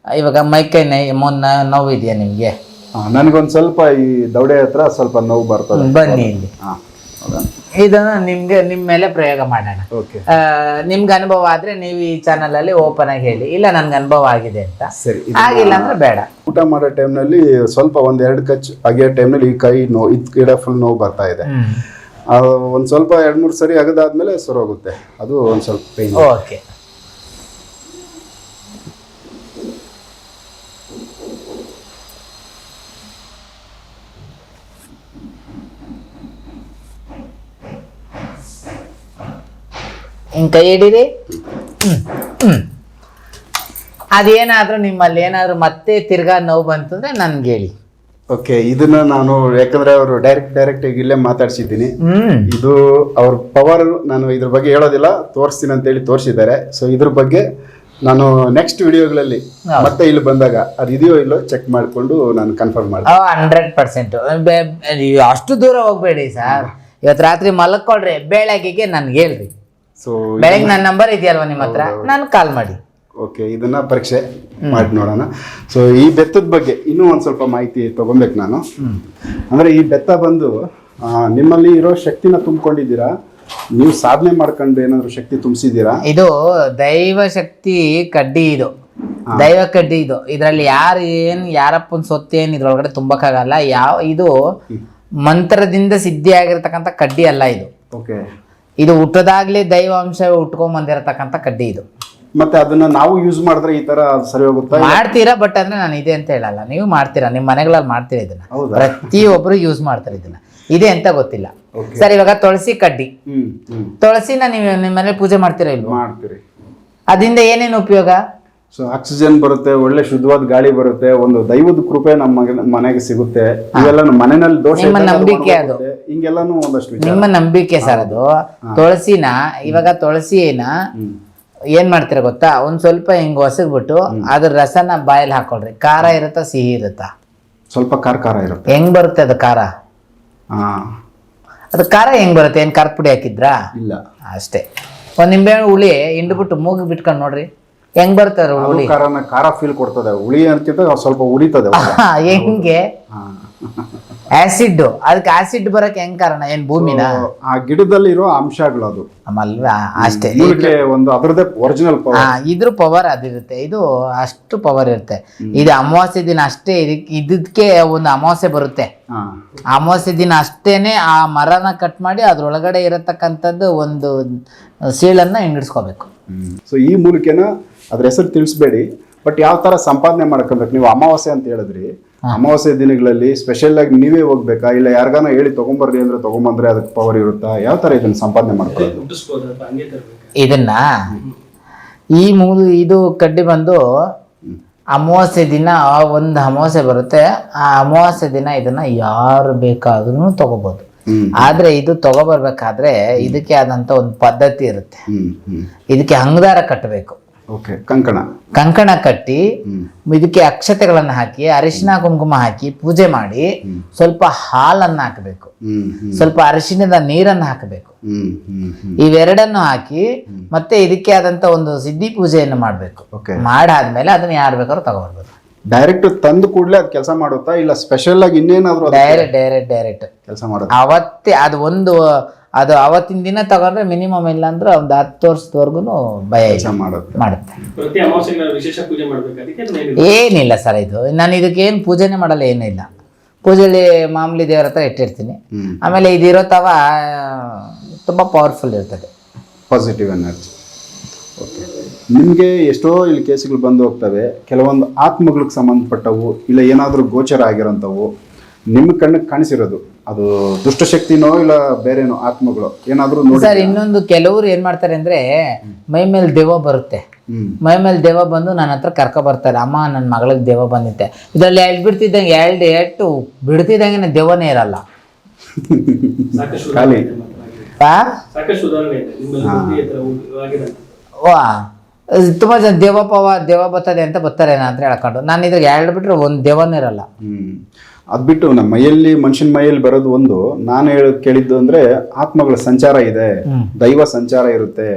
ಇವಾಗ ಮೈಕೈ ನೈ ಮೊನ್ನ ನೋವು ಇದೆಯಾ ನಿಮಗೆ? ನನಗೊಂದು ಸ್ವಲ್ಪ ಈ ದೌಡೆ ಹತ್ರ ಸ್ವಲ್ಪ ನೋವು ಬರ್ತದೆ. ಬನ್ನಿ ಇಲ್ಲಿ. ಇದನ್ನ ನಿಮ್ಗೆ ನಿಮ್ಮ ಮೇಲೆ ಪ್ರಯೋಗ ಮಾಡೋಣ. ನಿಮ್ಗೆ ಅನುಭವ ಆದ್ರೆ ನೀವು ಈ ಚಾನಲಲ್ಲಿ ಓಪನ್ ಆಗಿ ಹೇಳಿ. ಇಲ್ಲ ನನ್ಗೆ ಅನುಭವ ಆಗಿದೆ ಅಂತ. ಆಗಿಲ್ಲ ಅಂದ್ರೆ ಬೇಡ. ಊಟ ಮಾಡೋ ಟೈಮ್ನಲ್ಲಿ ಸ್ವಲ್ಪ ಒಂದೆರಡು ಎರಡು ಕಚ್ ಅಗಿಯೋ ಟೈಮ್ನಲ್ಲಿ ಈ ಕೈ ನೋವು ಇದು ಗಿಡ ಫುಲ್ ನೋವು ಬರ್ತಾ ಇದೆ. ಆ, ಒಂದ್ ಸ್ವಲ್ಪ ಎರಡು ಮೂರು ಸರಿ ಅಗದಾದ್ಮೇಲೆ ಸರೋಗುತ್ತೆ. ಅದು ಒಂದು ಸ್ವಲ್ಪ ಪೇನ್ ಓಕೆ ಹಿಂಗೆ ಕೈ ಹಿಡೀರಿ? ಅದೇನಾದ್ರೂ ನಿಮ್ಮಲ್ಲಿ ಏನಾದರೂ ಮತ್ತೆ ತಿರ್ಗಾ ನೋವು ಬಂತಂದ್ರೆ ನನ್ಗೆ ಹೇಳಿ. ಓಕೆ ಇದನ್ನ ನಾನು ಯಾಕಂದ್ರೆ ಅವರು ಡೈರೆಕ್ಟ್ ಡೈರೆಕ್ಟ್ ಇಲ್ಲೇ ಮಾತಾಡ್ಸಿದ್ದೀನಿ. ಇದು ಅವ್ರ ಪವರ್ ನಾನು ಇದ್ರ ಬಗ್ಗೆ ಹೇಳೋದಿಲ್ಲ ತೋರಿಸ್ತೀನಿ ಅಂತ ಹೇಳಿ ತೋರಿಸಿದ್ದಾರೆ. ಸೊ ಇದ್ರ ಬಗ್ಗೆ ನಾನು ನೆಕ್ಸ್ಟ್ ವಿಡಿಯೋಗಳಲ್ಲಿ ಮತ್ತೆ ಇಲ್ಲಿ ಬಂದಾಗ ಅದು ಇದೆಯೋ ಇಲ್ಲೋ ಚೆಕ್ ಮಾಡಿಕೊಂಡು ನಾನು ಕನ್ಫರ್ಮ್ ಮಾಡ್ತೀನಿ. ಹಂಡ್ರೆಡ್ ಪರ್ಸೆಂಟ್ ಅಷ್ಟು ದೂರ ಹೋಗ್ಬೇಡಿ ಸರ್. ಇವತ್ತು ರಾತ್ರಿ ಮಲಕ್ಕೊಳ್ರಿ ಬೆಳಗ್ಗೆಗೆ ನನ್ಗೆ ಹೇಳ್ರಿ. ಸೊ ಬೆಳಗ್ಗೆ ನನ್ನ ನಂಬರ್ ಇದೆಯಲ್ವಾ ನಿಮ್ಮ ಹತ್ರ? ನಾನು ಕಾಲ್ ಮಾಡಿ. ಓಕೆ ಇದನ್ನ ಪರೀಕ್ಷೆ ಮಾಡಿ ನೋಡೋಣ. ಸೊ ಈ ಬೆತ್ತದ ಬಗ್ಗೆ ಇನ್ನೂ ಒಂದು ಸ್ವಲ್ಪ ಮಾಹಿತಿ ತಗೊಬೇಕು ನಾನು. ಅಂದ್ರೆ ಈ ಬೆತ್ತ ಬಂದು ನಿಮ್ಮಲ್ಲಿ ಇರೋ ಶಕ್ತಿನ ತುಂಬಿಕೊಂಡಿದ್ದೀರಾ? ನೀವು ಸಾಧನೆ ಮಾಡ್ಕೊಂಡು ಏನಾದ್ರು ಶಕ್ತಿ ತುಂಬಿಸಿದ್ದೀರಾ? ಇದು ದೈವ ಶಕ್ತಿ ಕಡ್ಡಿ ಇದು. ದೈವ ಕಡ್ಡಿ ಇದು. ಇದರಲ್ಲಿ ಯಾರು ಏನು ಯಾರಪ್ಪನ ಸೊತ್ತೇನು ಏನು ಇದ್ರೊಳಗಡೆ ತುಂಬಕ್ಕಾಗಲ್ಲ ಯಾವ ಇದು ಮಂತ್ರದಿಂದ ಸಿದ್ಧಿ ಆಗಿರ್ತಕ್ಕಂಥ ಕಡ್ಡಿ ಅಲ್ಲ ಇದು. ಓಕೆ ಇದು ಹುಟ್ಟದಾಗ್ಲೇ ದೈವ ಅಂಶ ಉಟ್ಕೊಂಡ್ ಬಂದಿರತಕ್ಕಂತ ಕಡ್ಡಿ ಇದು. ಮತ್ತೆ ಅದನ್ನ ನಾವು ಯೂಸ್ ಮಾಡಿದ್ರೆ ಈ ತರ ಸರಿ ಹೋಗುತ್ತಾ ಮಾಡ್ತೀರಾ ಬಟ್ ಅಂದ್ರೆ ನಾನು ಇದೆ ಅಂತ ಹೇಳಲ್ಲ. ನೀವು ಮಾಡ್ತೀರಾ ನಿಮ್ಮ ಮನೆಗಳಲ್ಲಿ ಮಾಡ್ತೀರಾ ಇದನ್ನ? ಹೌದಾ? ಪ್ರತಿಯೊಬ್ರು ಯೂಸ್ ಮಾಡ್ತಾರೆ ಇದನ್ನ. ಇದೆ ಅಂತ ಗೊತ್ತಿಲ್ಲ. ಸರಿ ಸರ್ ಇವಾಗ ತುಳಸಿ ಕಡ್ಡಿ. ಹ್ಮ್ ಹ್ಮ್. ತುಳಸಿನ ನೀವು ನಿಮ್ಮ ಮನೇಲಿ ಪೂಜೆ ಮಾಡ್ತೀರಾ ಇಲ್ವಾ? ಮಾಡ್ತೀರಿ. ಅದರಿಂದ ಏನೇನು ಉಪಯೋಗ? ಸೊ ಆಕ್ಸಿಜನ್ ಬರುತ್ತೆ ಒಳ್ಳೆ ಶುದ್ಧವಾದ ಗಾಳಿ ಬರುತ್ತೆ ಒಂದು ದೈವದ ಕೃಪೆ ನಮ್ಮ ಮಗ- ಮನೆಗೆ ಸಿಗುತ್ತೆ. ಇವೆಲ್ಲ ನಮ್ಮ ಮನೆಯಲ್ಲಿ ದೋಷ ನಿಮ್ಮ ಇದ್ದಾಗ ಅದು ನಂಬಿಕೆ ಅದು. ಹೊರಗೋಗುತ್ತೆ. ಹಿಂಗೆಲ್ಲಾನು ಒಂದಷ್ಟು ವಿಚಾರ. ನಿಮ್ಮ ನಂಬಿಕೆ ಸರ್ ಅದು. ತುಳಸಿನ ಇವಾಗ ತುಳಸಿನ ಹ್ಮ್. ಏನ್ ಮಾಡ್ತೀರಾ ಗೊತ್ತಾ? ಒಂದು ಸ್ವಲ್ಪ ಹಿಂಗೆ ಹೊಸಗ್ಬಿಟ್ಟು ಅದ್ರ ರಸನ ಬಾಯಲ್ಲಿ ಹಾಕೊಳ್ರಿ. ಖಾರ ಇರುತ್ತಾ ಸಿಹಿ ಇರುತ್ತಾ? ಸ್ವಲ್ಪ ಖಾರ ಖಾರ ಇರುತ್ತೆ. ಹೆಂಗ್ ಬರುತ್ತೆ ಅದು ಖಾರ? ಅದು ಖಾರ ಹೆಂಗ್ ಬರುತ್ತೆ? ಏನ್ ಖಾರ ಪುಡಿ ಹಾಕಿದ್ರಾ? ಇಲ್ಲ. ಅಷ್ಟೇ. ಒಂದ್ ನಿಂಬೆ ಹುಳಿ ಹಿಂಡ್ಬಿಟ್ಟು ಮೂಗ್ ಬಿಟ್ಕೊಂಡು ನೋಡ್ರಿ. ಹೆಂಗ್ ಅದು ಹುಳಿ? ಖಾರ ಫೀಲ್ ಕೊಡ್ತದೆ. ಹುಳಿ ಅಂತಿಂತ ಸ್ವಲ್ಪ ಉರಿತದೆ ಹೆಂಗೆ. ಆಸಿಡ್ ಅದಕ್ಕೆ ಆಸಿಡ್ ಬರಕ್ಕೆ ಹೆಂಗ್ ಕಾರಣ? ಏನ್ ಭೂಮಿನ? ಆ ಗಿಡದಲ್ಲಿ ಇರೋ ಅಂಶಗಳು ಅದು ಅಷ್ಟೇ ಒಂದು ಅದರದೇ ಒರಿಜಿನಲ್ ಪವರ್ ಇದ್ರ ಪವರ್ ಅದಿರುತ್ತೆ ಇದು ಅಷ್ಟು ಪವರ್ ಇರುತ್ತೆ. ಇದು ಅಮಾವಾಸ್ಯೆ ದಿನ ಅಷ್ಟೇ ಇದಕ್ಕೆ ಒಂದು ಅಮಾವಾಸ್ಯೆ ಬರುತ್ತೆ. ಅಮಾವಾಸ್ಯ ಅಮಾವಾಸ್ಯೆ ದಿನ ಅಷ್ಟೇನೆ ಆ ಮರನ ಕಟ್ ಮಾಡಿ ಅದ್ರೊಳಗಡೆ ಇರತಕ್ಕಂಥದ್ದು ಒಂದು ಸೀಳನ್ನ ಹಿಂಗಿಡ್ಸ್ಕೋಬೇಕು. ಸೊ ಈ ಮೂಲಕನ ಅದ್ರ ಹೆಸರು ತಿಳಿಸ್ಬೇಡಿ. ಬಟ್ ಯಾವ ತರ ಸಂಪಾದನೆ ಮಾಡ್ಕೊಬೇಕು? ನೀವು ಅಮಾವಾಸ್ಯೆ ಅಂತ ಹೇಳಿದ್ರಿ. ಅಮಾವಾಸ್ಯೆ ದಿನಗಳಲ್ಲಿ ಸ್ಪೆಷಲ್ ಆಗಿ ನೀವೇ ಹೋಗ್ಬೇಕಾ? ಇಲ್ಲ ಯಾರಿಗಾನ ಹೇಳಿ ತಗೊಂಬರ್ರಿ ಅಂದ್ರೆ ತಗೊಂಬಂದ್ರೆ ಅದಕ್ಕೆ ಪವರ್ ಇರುತ್ತಾ? ಯಾವ ತರ ಇದನ್ನ ಸಂಪಾದನೆ ಮಾಡ್ಕೊಳ್ಳೋದು? ಇದನ್ನ ಈ ಮೂಲ ಇದು ಕಡ್ಡಿ ಬಂದು ಅಮಾವಾಸ್ಯೆ ದಿನ ಒಂದು ಅಮಾವಾಸ್ಯೆ ಬರುತ್ತೆ. ಆ ಅಮಾವಾಸ್ಯೆ ದಿನ ಇದನ್ನ ಯಾರು ಬೇಕಾದ್ರೂ ತಗೋಬಹುದು ಆದ್ರೆ ಇದು ತಗೋಬರ್ಬೇಕಾದ್ರೆ ಇದಕ್ಕೆ ಆದಂತ ಒಂದು ಪದ್ಧತಿ ಇರುತ್ತೆ. ಇದಕ್ಕೆ ಅಂಗದಾರ ಕಟ್ಟಬೇಕು. ಓಕೆ ಕಂಕಣ. ಕಂಕಣ ಕಟ್ಟಿ ಇದಕ್ಕೆ ಅಕ್ಷತೆಗಳನ್ನು ಹಾಕಿ ಅರಿಶಿನ ಕುಂಕುಮ ಹಾಕಿ ಪೂಜೆ ಮಾಡಿ ಸ್ವಲ್ಪ ಹಾಲನ್ನು ಹಾಕಬೇಕು. ಸ್ವಲ್ಪ ಅರಿಶಿನದ ನೀರನ್ನು ಹಾಕಬೇಕು. ಇವೆರಡನ್ನು ಹಾಕಿ ಮತ್ತೆ ಇದಕ್ಕೆ ಆದಂತ ಒಂದು ಸಿದ್ಧಿ ಪೂಜೆಯನ್ನು ಮಾಡಬೇಕು. ಮಾಡಾದ್ಮೇಲೆ ಅದನ್ನ ಯಾರು ಬೇಕಾದ್ರೂ ತಗೋಬರ್ಬೋದು. ಡೈರೆಕ್ಟ್ ತಂದು ಕೂಡಲೇ ಅದು ಕೆಲಸ ಮಾಡುತ್ತಾ? ಇಲ್ಲ ಸ್ಪೆಷಲ್ ಆಗಿ ಇನ್ನೇನಾದ್ರೂ ಡೈರೆಕ್ಟ್ ಡೈರೆಕ್ಟ್ ಡೈರೆಕ್ಟ್ ಕೆಲಸ ಮಾಡುತ್ತೆ? ಅವತ್ತೇ ಅದು ಒಂದು ಅದು ಅವತ್ತಿನ ದಿನ ತಗೊಂಡ್ರೆ ಮಿನಿಮಮ್ ಇಲ್ಲ ಅಂದ್ರೆ ಒಂದು ಹತ್ತು ವರ್ಷದವರೆಗೂ ಭಯ ಮಾಡುತ್ತೆ. ಮಾಡುತ್ತೆ. ಪ್ರತಿ ಅಮಾವಾಸ್ಯೆಗೆ ವಿಶೇಷ ಪೂಜೆ ಮಾಡ್ಬೇಕು ಅದಕ್ಕೆ ಏನಿಲ್ಲ ಸರ್ ಇದು. ನಾನು ಇದಕ್ಕೆ ಏನು ಪೂಜೆನೇ ಮಾಡಲ್ಲ ಏನೂ ಇಲ್ಲ. ಪೂಜೆಯಲ್ಲಿ ಮಾಮೂಲಿ ದೇವರ ಹತ್ರ ಇಟ್ಟಿರ್ತೀನಿ. ಆಮೇಲೆ ಇದಿರೋ ತವ ತುಂಬ ಪವರ್ಫುಲ್ ಇರ್ತದೆ. ಪಾಸಿಟಿವ್ ಎನರ್ಜಿ ಓಕೆ ನಿಮಗೆ ಎಷ್ಟೋ ಇಲ್ಲಿ ಕೇಸುಗಳು ಬಂದು ಹೋಗ್ತವೆ. ಕೆಲವೊಂದು ಆತ್ಮಗಳಿಗೆ ಸಂಬಂಧಪಟ್ಟವು ಇಲ್ಲ ಏನಾದರೂ ಗೋಚರ ಆಗಿರೋಂಥವು ನಿಮ್ಮ ಕಣ್ಣಿಗೆ ಕಾಣಿಸಿರೋದು. ಅದು ದುಷ್ಟಶಕ್ತಿನೋ ಇಲ್ಲ ಬೇರೆನೋ ಆತ್ಮಗಳು? ಏನಾದರೂ ನೋಡಿ ಸರ್ ಇನ್ನೊಂದು ಕೆಲವರು ಏನ್ ಮಾಡ್ತಾರೆ ಅಂದ್ರೆ ಮೈ ಮೇಲೆ ದೆವ್ವ ಬರುತ್ತೆ. ಮೈ ಮೇಲೆ ದೆವ್ವ ಬಂದು ನನ್ನ ಹತ್ರ ಕರ್ಕೊ ಬರ್ತಾರೆ. ಅಮ್ಮ ನನ್ನ ಮಗಳಿಗೆ ದೆವ್ವ ಬಂದಿತ್ತೆ. ಇದರಲ್ಲಿ ಎರಡು ಬಿಡ್ತಿದ್ದಂಗೆ ಎರಡು ಎಟ್ಟು ಬಿಡ್ತಿದ್ದಂಗೆ ದೆವ್ವನೇ ಇರಲ್ಲ. ಖಾಲಿ. ಆಗಿರೋಂಥದ್ದು. ವಾ. ತುಂಬಾ ಜನ ದೇವಪ್ಪ ದೇವ ಬರ್ತದೆ ಅಂತ ಬರ್ತಾರೆ ಅಂತ ಹೇಳ್ಕೊಂಡು. ನಾನು ಇದ್ರಾಗ ಎರಡು ಬಿಟ್ರೆ ಒಂದು ದೇವನೇ ಇರಲ್ಲ. ಅದು ಬಿಟ್ಟು ನಮ್ಮ ಮೈಯಲ್ಲಿ ಮನುಷ್ಯನ ಮೈಯಲ್ಲಿ ಬರೋದು ಒಂದು. ನಾನು ಹೇಳ ಕೇಳಿದ್ದು ಅಂದ್ರೆ ಆತ್ಮಗಳ ಸಂಚಾರ ಇದೆ. ದೈವ ಸಂಚಾರ ಇರುತ್ತೆ.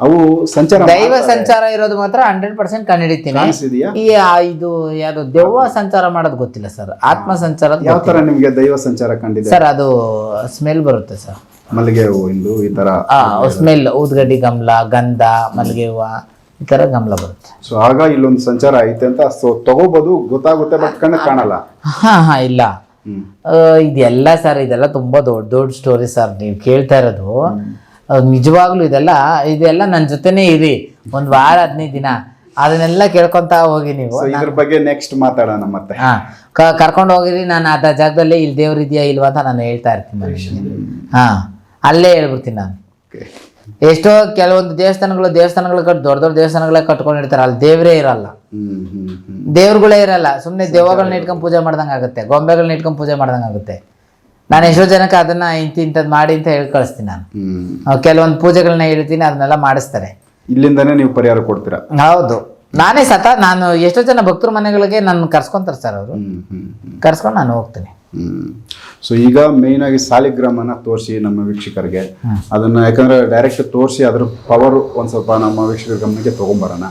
ಅವು ಸಂಚಾರ ದೈವ ಸಂಚಾರ ಇರೋದು ಮಾತ್ರ ಹಂಡ್ರೆಡ್ ಪರ್ಸೆಂಟ್ ಕಂಡಿಡಿತೀನಿ ಈ ಆ, ಇದು ಯಾವುದು ದೆವ್ವ ಸಂಚಾರ ಮಾಡೋದು ಗೊತ್ತಿಲ್ಲ ಸರ್. ಆತ್ಮ ಸಂಚಾರ ಯಾವ ತರ ನಿಮ್ಗೆ ದೈವ ಸಂಚಾರ ಕಂಡಿದೆ? ಸರ್ ಅದು ಸ್ಮೆಲ್ ಬರುತ್ತೆ ಸರ್. ಮಲ್ಲಿಗೆ ಹೂವಿಂದು ಈ ತರ. ಆ ಸ್ಮೆಲ್ ಊದ್ಗಡ್ಡಿ ಗಮಲ ಗಂಧ ಮಲ್ಲಿಗೆ ಹೂವು. ಈ ಥರ ಗಮಲ ಬರುತ್ತೆ. ಸೊ ಆಗ ಇಲ್ಲೊಂದು ಸಂಚಾರ ಐತೆ ಅಂತ ಸೊ ತಗೋಬಹುದು ಗೊತ್ತಾಗುತ್ತೆ ಬಟ್ ಕಣ್ಣು ಕಾಣಲ್ಲ. ಹಾ ಹಾ ಇಲ್ಲ. ಇದೆಲ್ಲ ಸರ್ ಇದೆಲ್ಲ ತುಂಬಾ ದೊಡ್ಡ ದೊಡ್ಡ ಸ್ಟೋರಿ ಸರ್ ನೀವು ಕೇಳ್ತಾ ಇರೋದು. ನಿಜವಾಗ್ಲೂ ಇದೆಲ್ಲ ಇದೆಲ್ಲ ನನ್ನ ಜೊತೆನೇ ಇರಿ. ಒಂದ್ ವಾರ ಹದಿನೈದು ದಿನ. ಅದನ್ನೆಲ್ಲ ಕೇಳ್ಕೊಂತ ಹೋಗಿ ನೀವು. ಇದ್ರ ಬಗ್ಗೆ ನೆಕ್ಸ್ಟ್ ಮಾತಾಡೋಣ ಮತ್ತೆ. ಹಾ ಕರ್ಕೊಂಡು ಹೋಗಿರಿ. ನಾನು ಅದ ಜಾಗದಲ್ಲೇ ಇಲ್ಲಿ ದೇವ್ರು ಇದೆಯಾ ಇಲ್ವಾ ಅಂತ ನಾನು ಹೇಳ್ತಾ ಇರ್ತೀನಿ ಮನುಷ್ಯನಿಗೆ. ಹಾ ಅಲ್ಲೇ ಹೇಳ್ಬಿಡ್ತೀನಿ ನಾನು. ಎಷ್ಟೋ ಕೆಲವೊಂದು ದೇವಸ್ಥಾನಗಳು ದೇವಸ್ಥಾನಗಳು ಕಟ್ ದೊಡ್ಡ ದೊಡ್ಡ ದೇವಸ್ಥಾನಗಳೇ ಕಟ್ಕೊಂಡಿರ್ತಾರೆ ಅಲ್ಲಿ ದೇವರೇ ಇರಲ್ಲ. ದೇವ್ರುಗಳೇ ಇರಲ್ಲ. ಸುಮ್ಮನೆ ದೇವಗಳನ್ನ ಇಟ್ಕೊಂಡು ಪೂಜೆ ಮಾಡ್ದಂಗೆ ಆಗುತ್ತೆ. ಗೊಂಬೆಗಳನ್ನ ಇಟ್ಕೊಂಡು ಪೂಜೆ ಮಾಡ್ದಂಗೆ ಆಗುತ್ತೆ. ನಾನು ಎಷ್ಟೋ ಜನಕ್ಕೆ ಅದನ್ನ ಇಂತ ಇಂಥದ್ದು ಮಾಡಿ ಅಂತ ಹೇಳಿ ಕಳಿಸ್ತೀನಿ ನಾನು. ಕೆಲವೊಂದು ಪೂಜೆಗಳನ್ನ ಹೇಳ್ತೀನಿ ಅದನ್ನೆಲ್ಲ ಮಾಡಿಸ್ತಾರೆ. ಇಲ್ಲಿಂದನೇ ನೀವು ಪರಿಹಾರ ಕೊಡ್ತೀರಾ? ಹೌದು. ನಾನೇ ಸತ ನಾನು ಎಷ್ಟೋ ಜನ ಭಕ್ತರ ಮನೆಗಳಿಗೆ ನಾನು ಕರ್ಸ್ಕೊಂತಾರೆ ಸರ್ ಅವರು. ಕರ್ಸ್ಕೊಂಡು ನಾನು ಹೋಗ್ತೀನಿ. ಸೊ ಈಗ ಮೇಯ್ನ್ ಆಗಿ ಸಾಲಿಗ್ರಾಮನ ತೋರಿಸಿ ನಮ್ಮ ವೀಕ್ಷಕರಿಗೆ. ಅದನ್ನ ಯಾಕಂದ್ರೆ ಡೈರೆಕ್ಟ್ ತೋರಿಸಿ ಅದ್ರ ಪವರ್ ಒಂದ್ ಸ್ವಲ್ಪ ನಮ್ಮ ವೀಕ್ಷಕರ ಗಮನಕ್ಕೆ ತಗೊಂಬರೋಣ.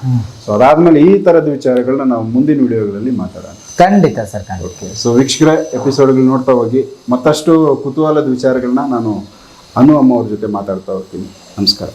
ಸೊ ಅದಾದ್ಮೇಲೆ ಈ ತರದ ವಿಚಾರಗಳನ್ನ ನಾವು ಮುಂದಿನ ವಿಡಿಯೋಗಳಲ್ಲಿ ಮಾತಾಡೋಣ. ಖಂಡಿತ ಸರ್ ಓಕೆ ಸೊ ವೀಕ್ಷಕರ ಎಪಿಸೋಡ್ಗಳು ನೋಡ್ತಾ ಹೋಗಿ ಮತ್ತಷ್ಟು ಕುತೂಹಲದ ವಿಚಾರಗಳನ್ನ ನಾನು ಅನು ಅಮ್ಮ ಅವ್ರ ಜೊತೆ ಮಾತಾಡ್ತಾ ಹೋಗ್ತೀನಿ. ನಮಸ್ಕಾರ.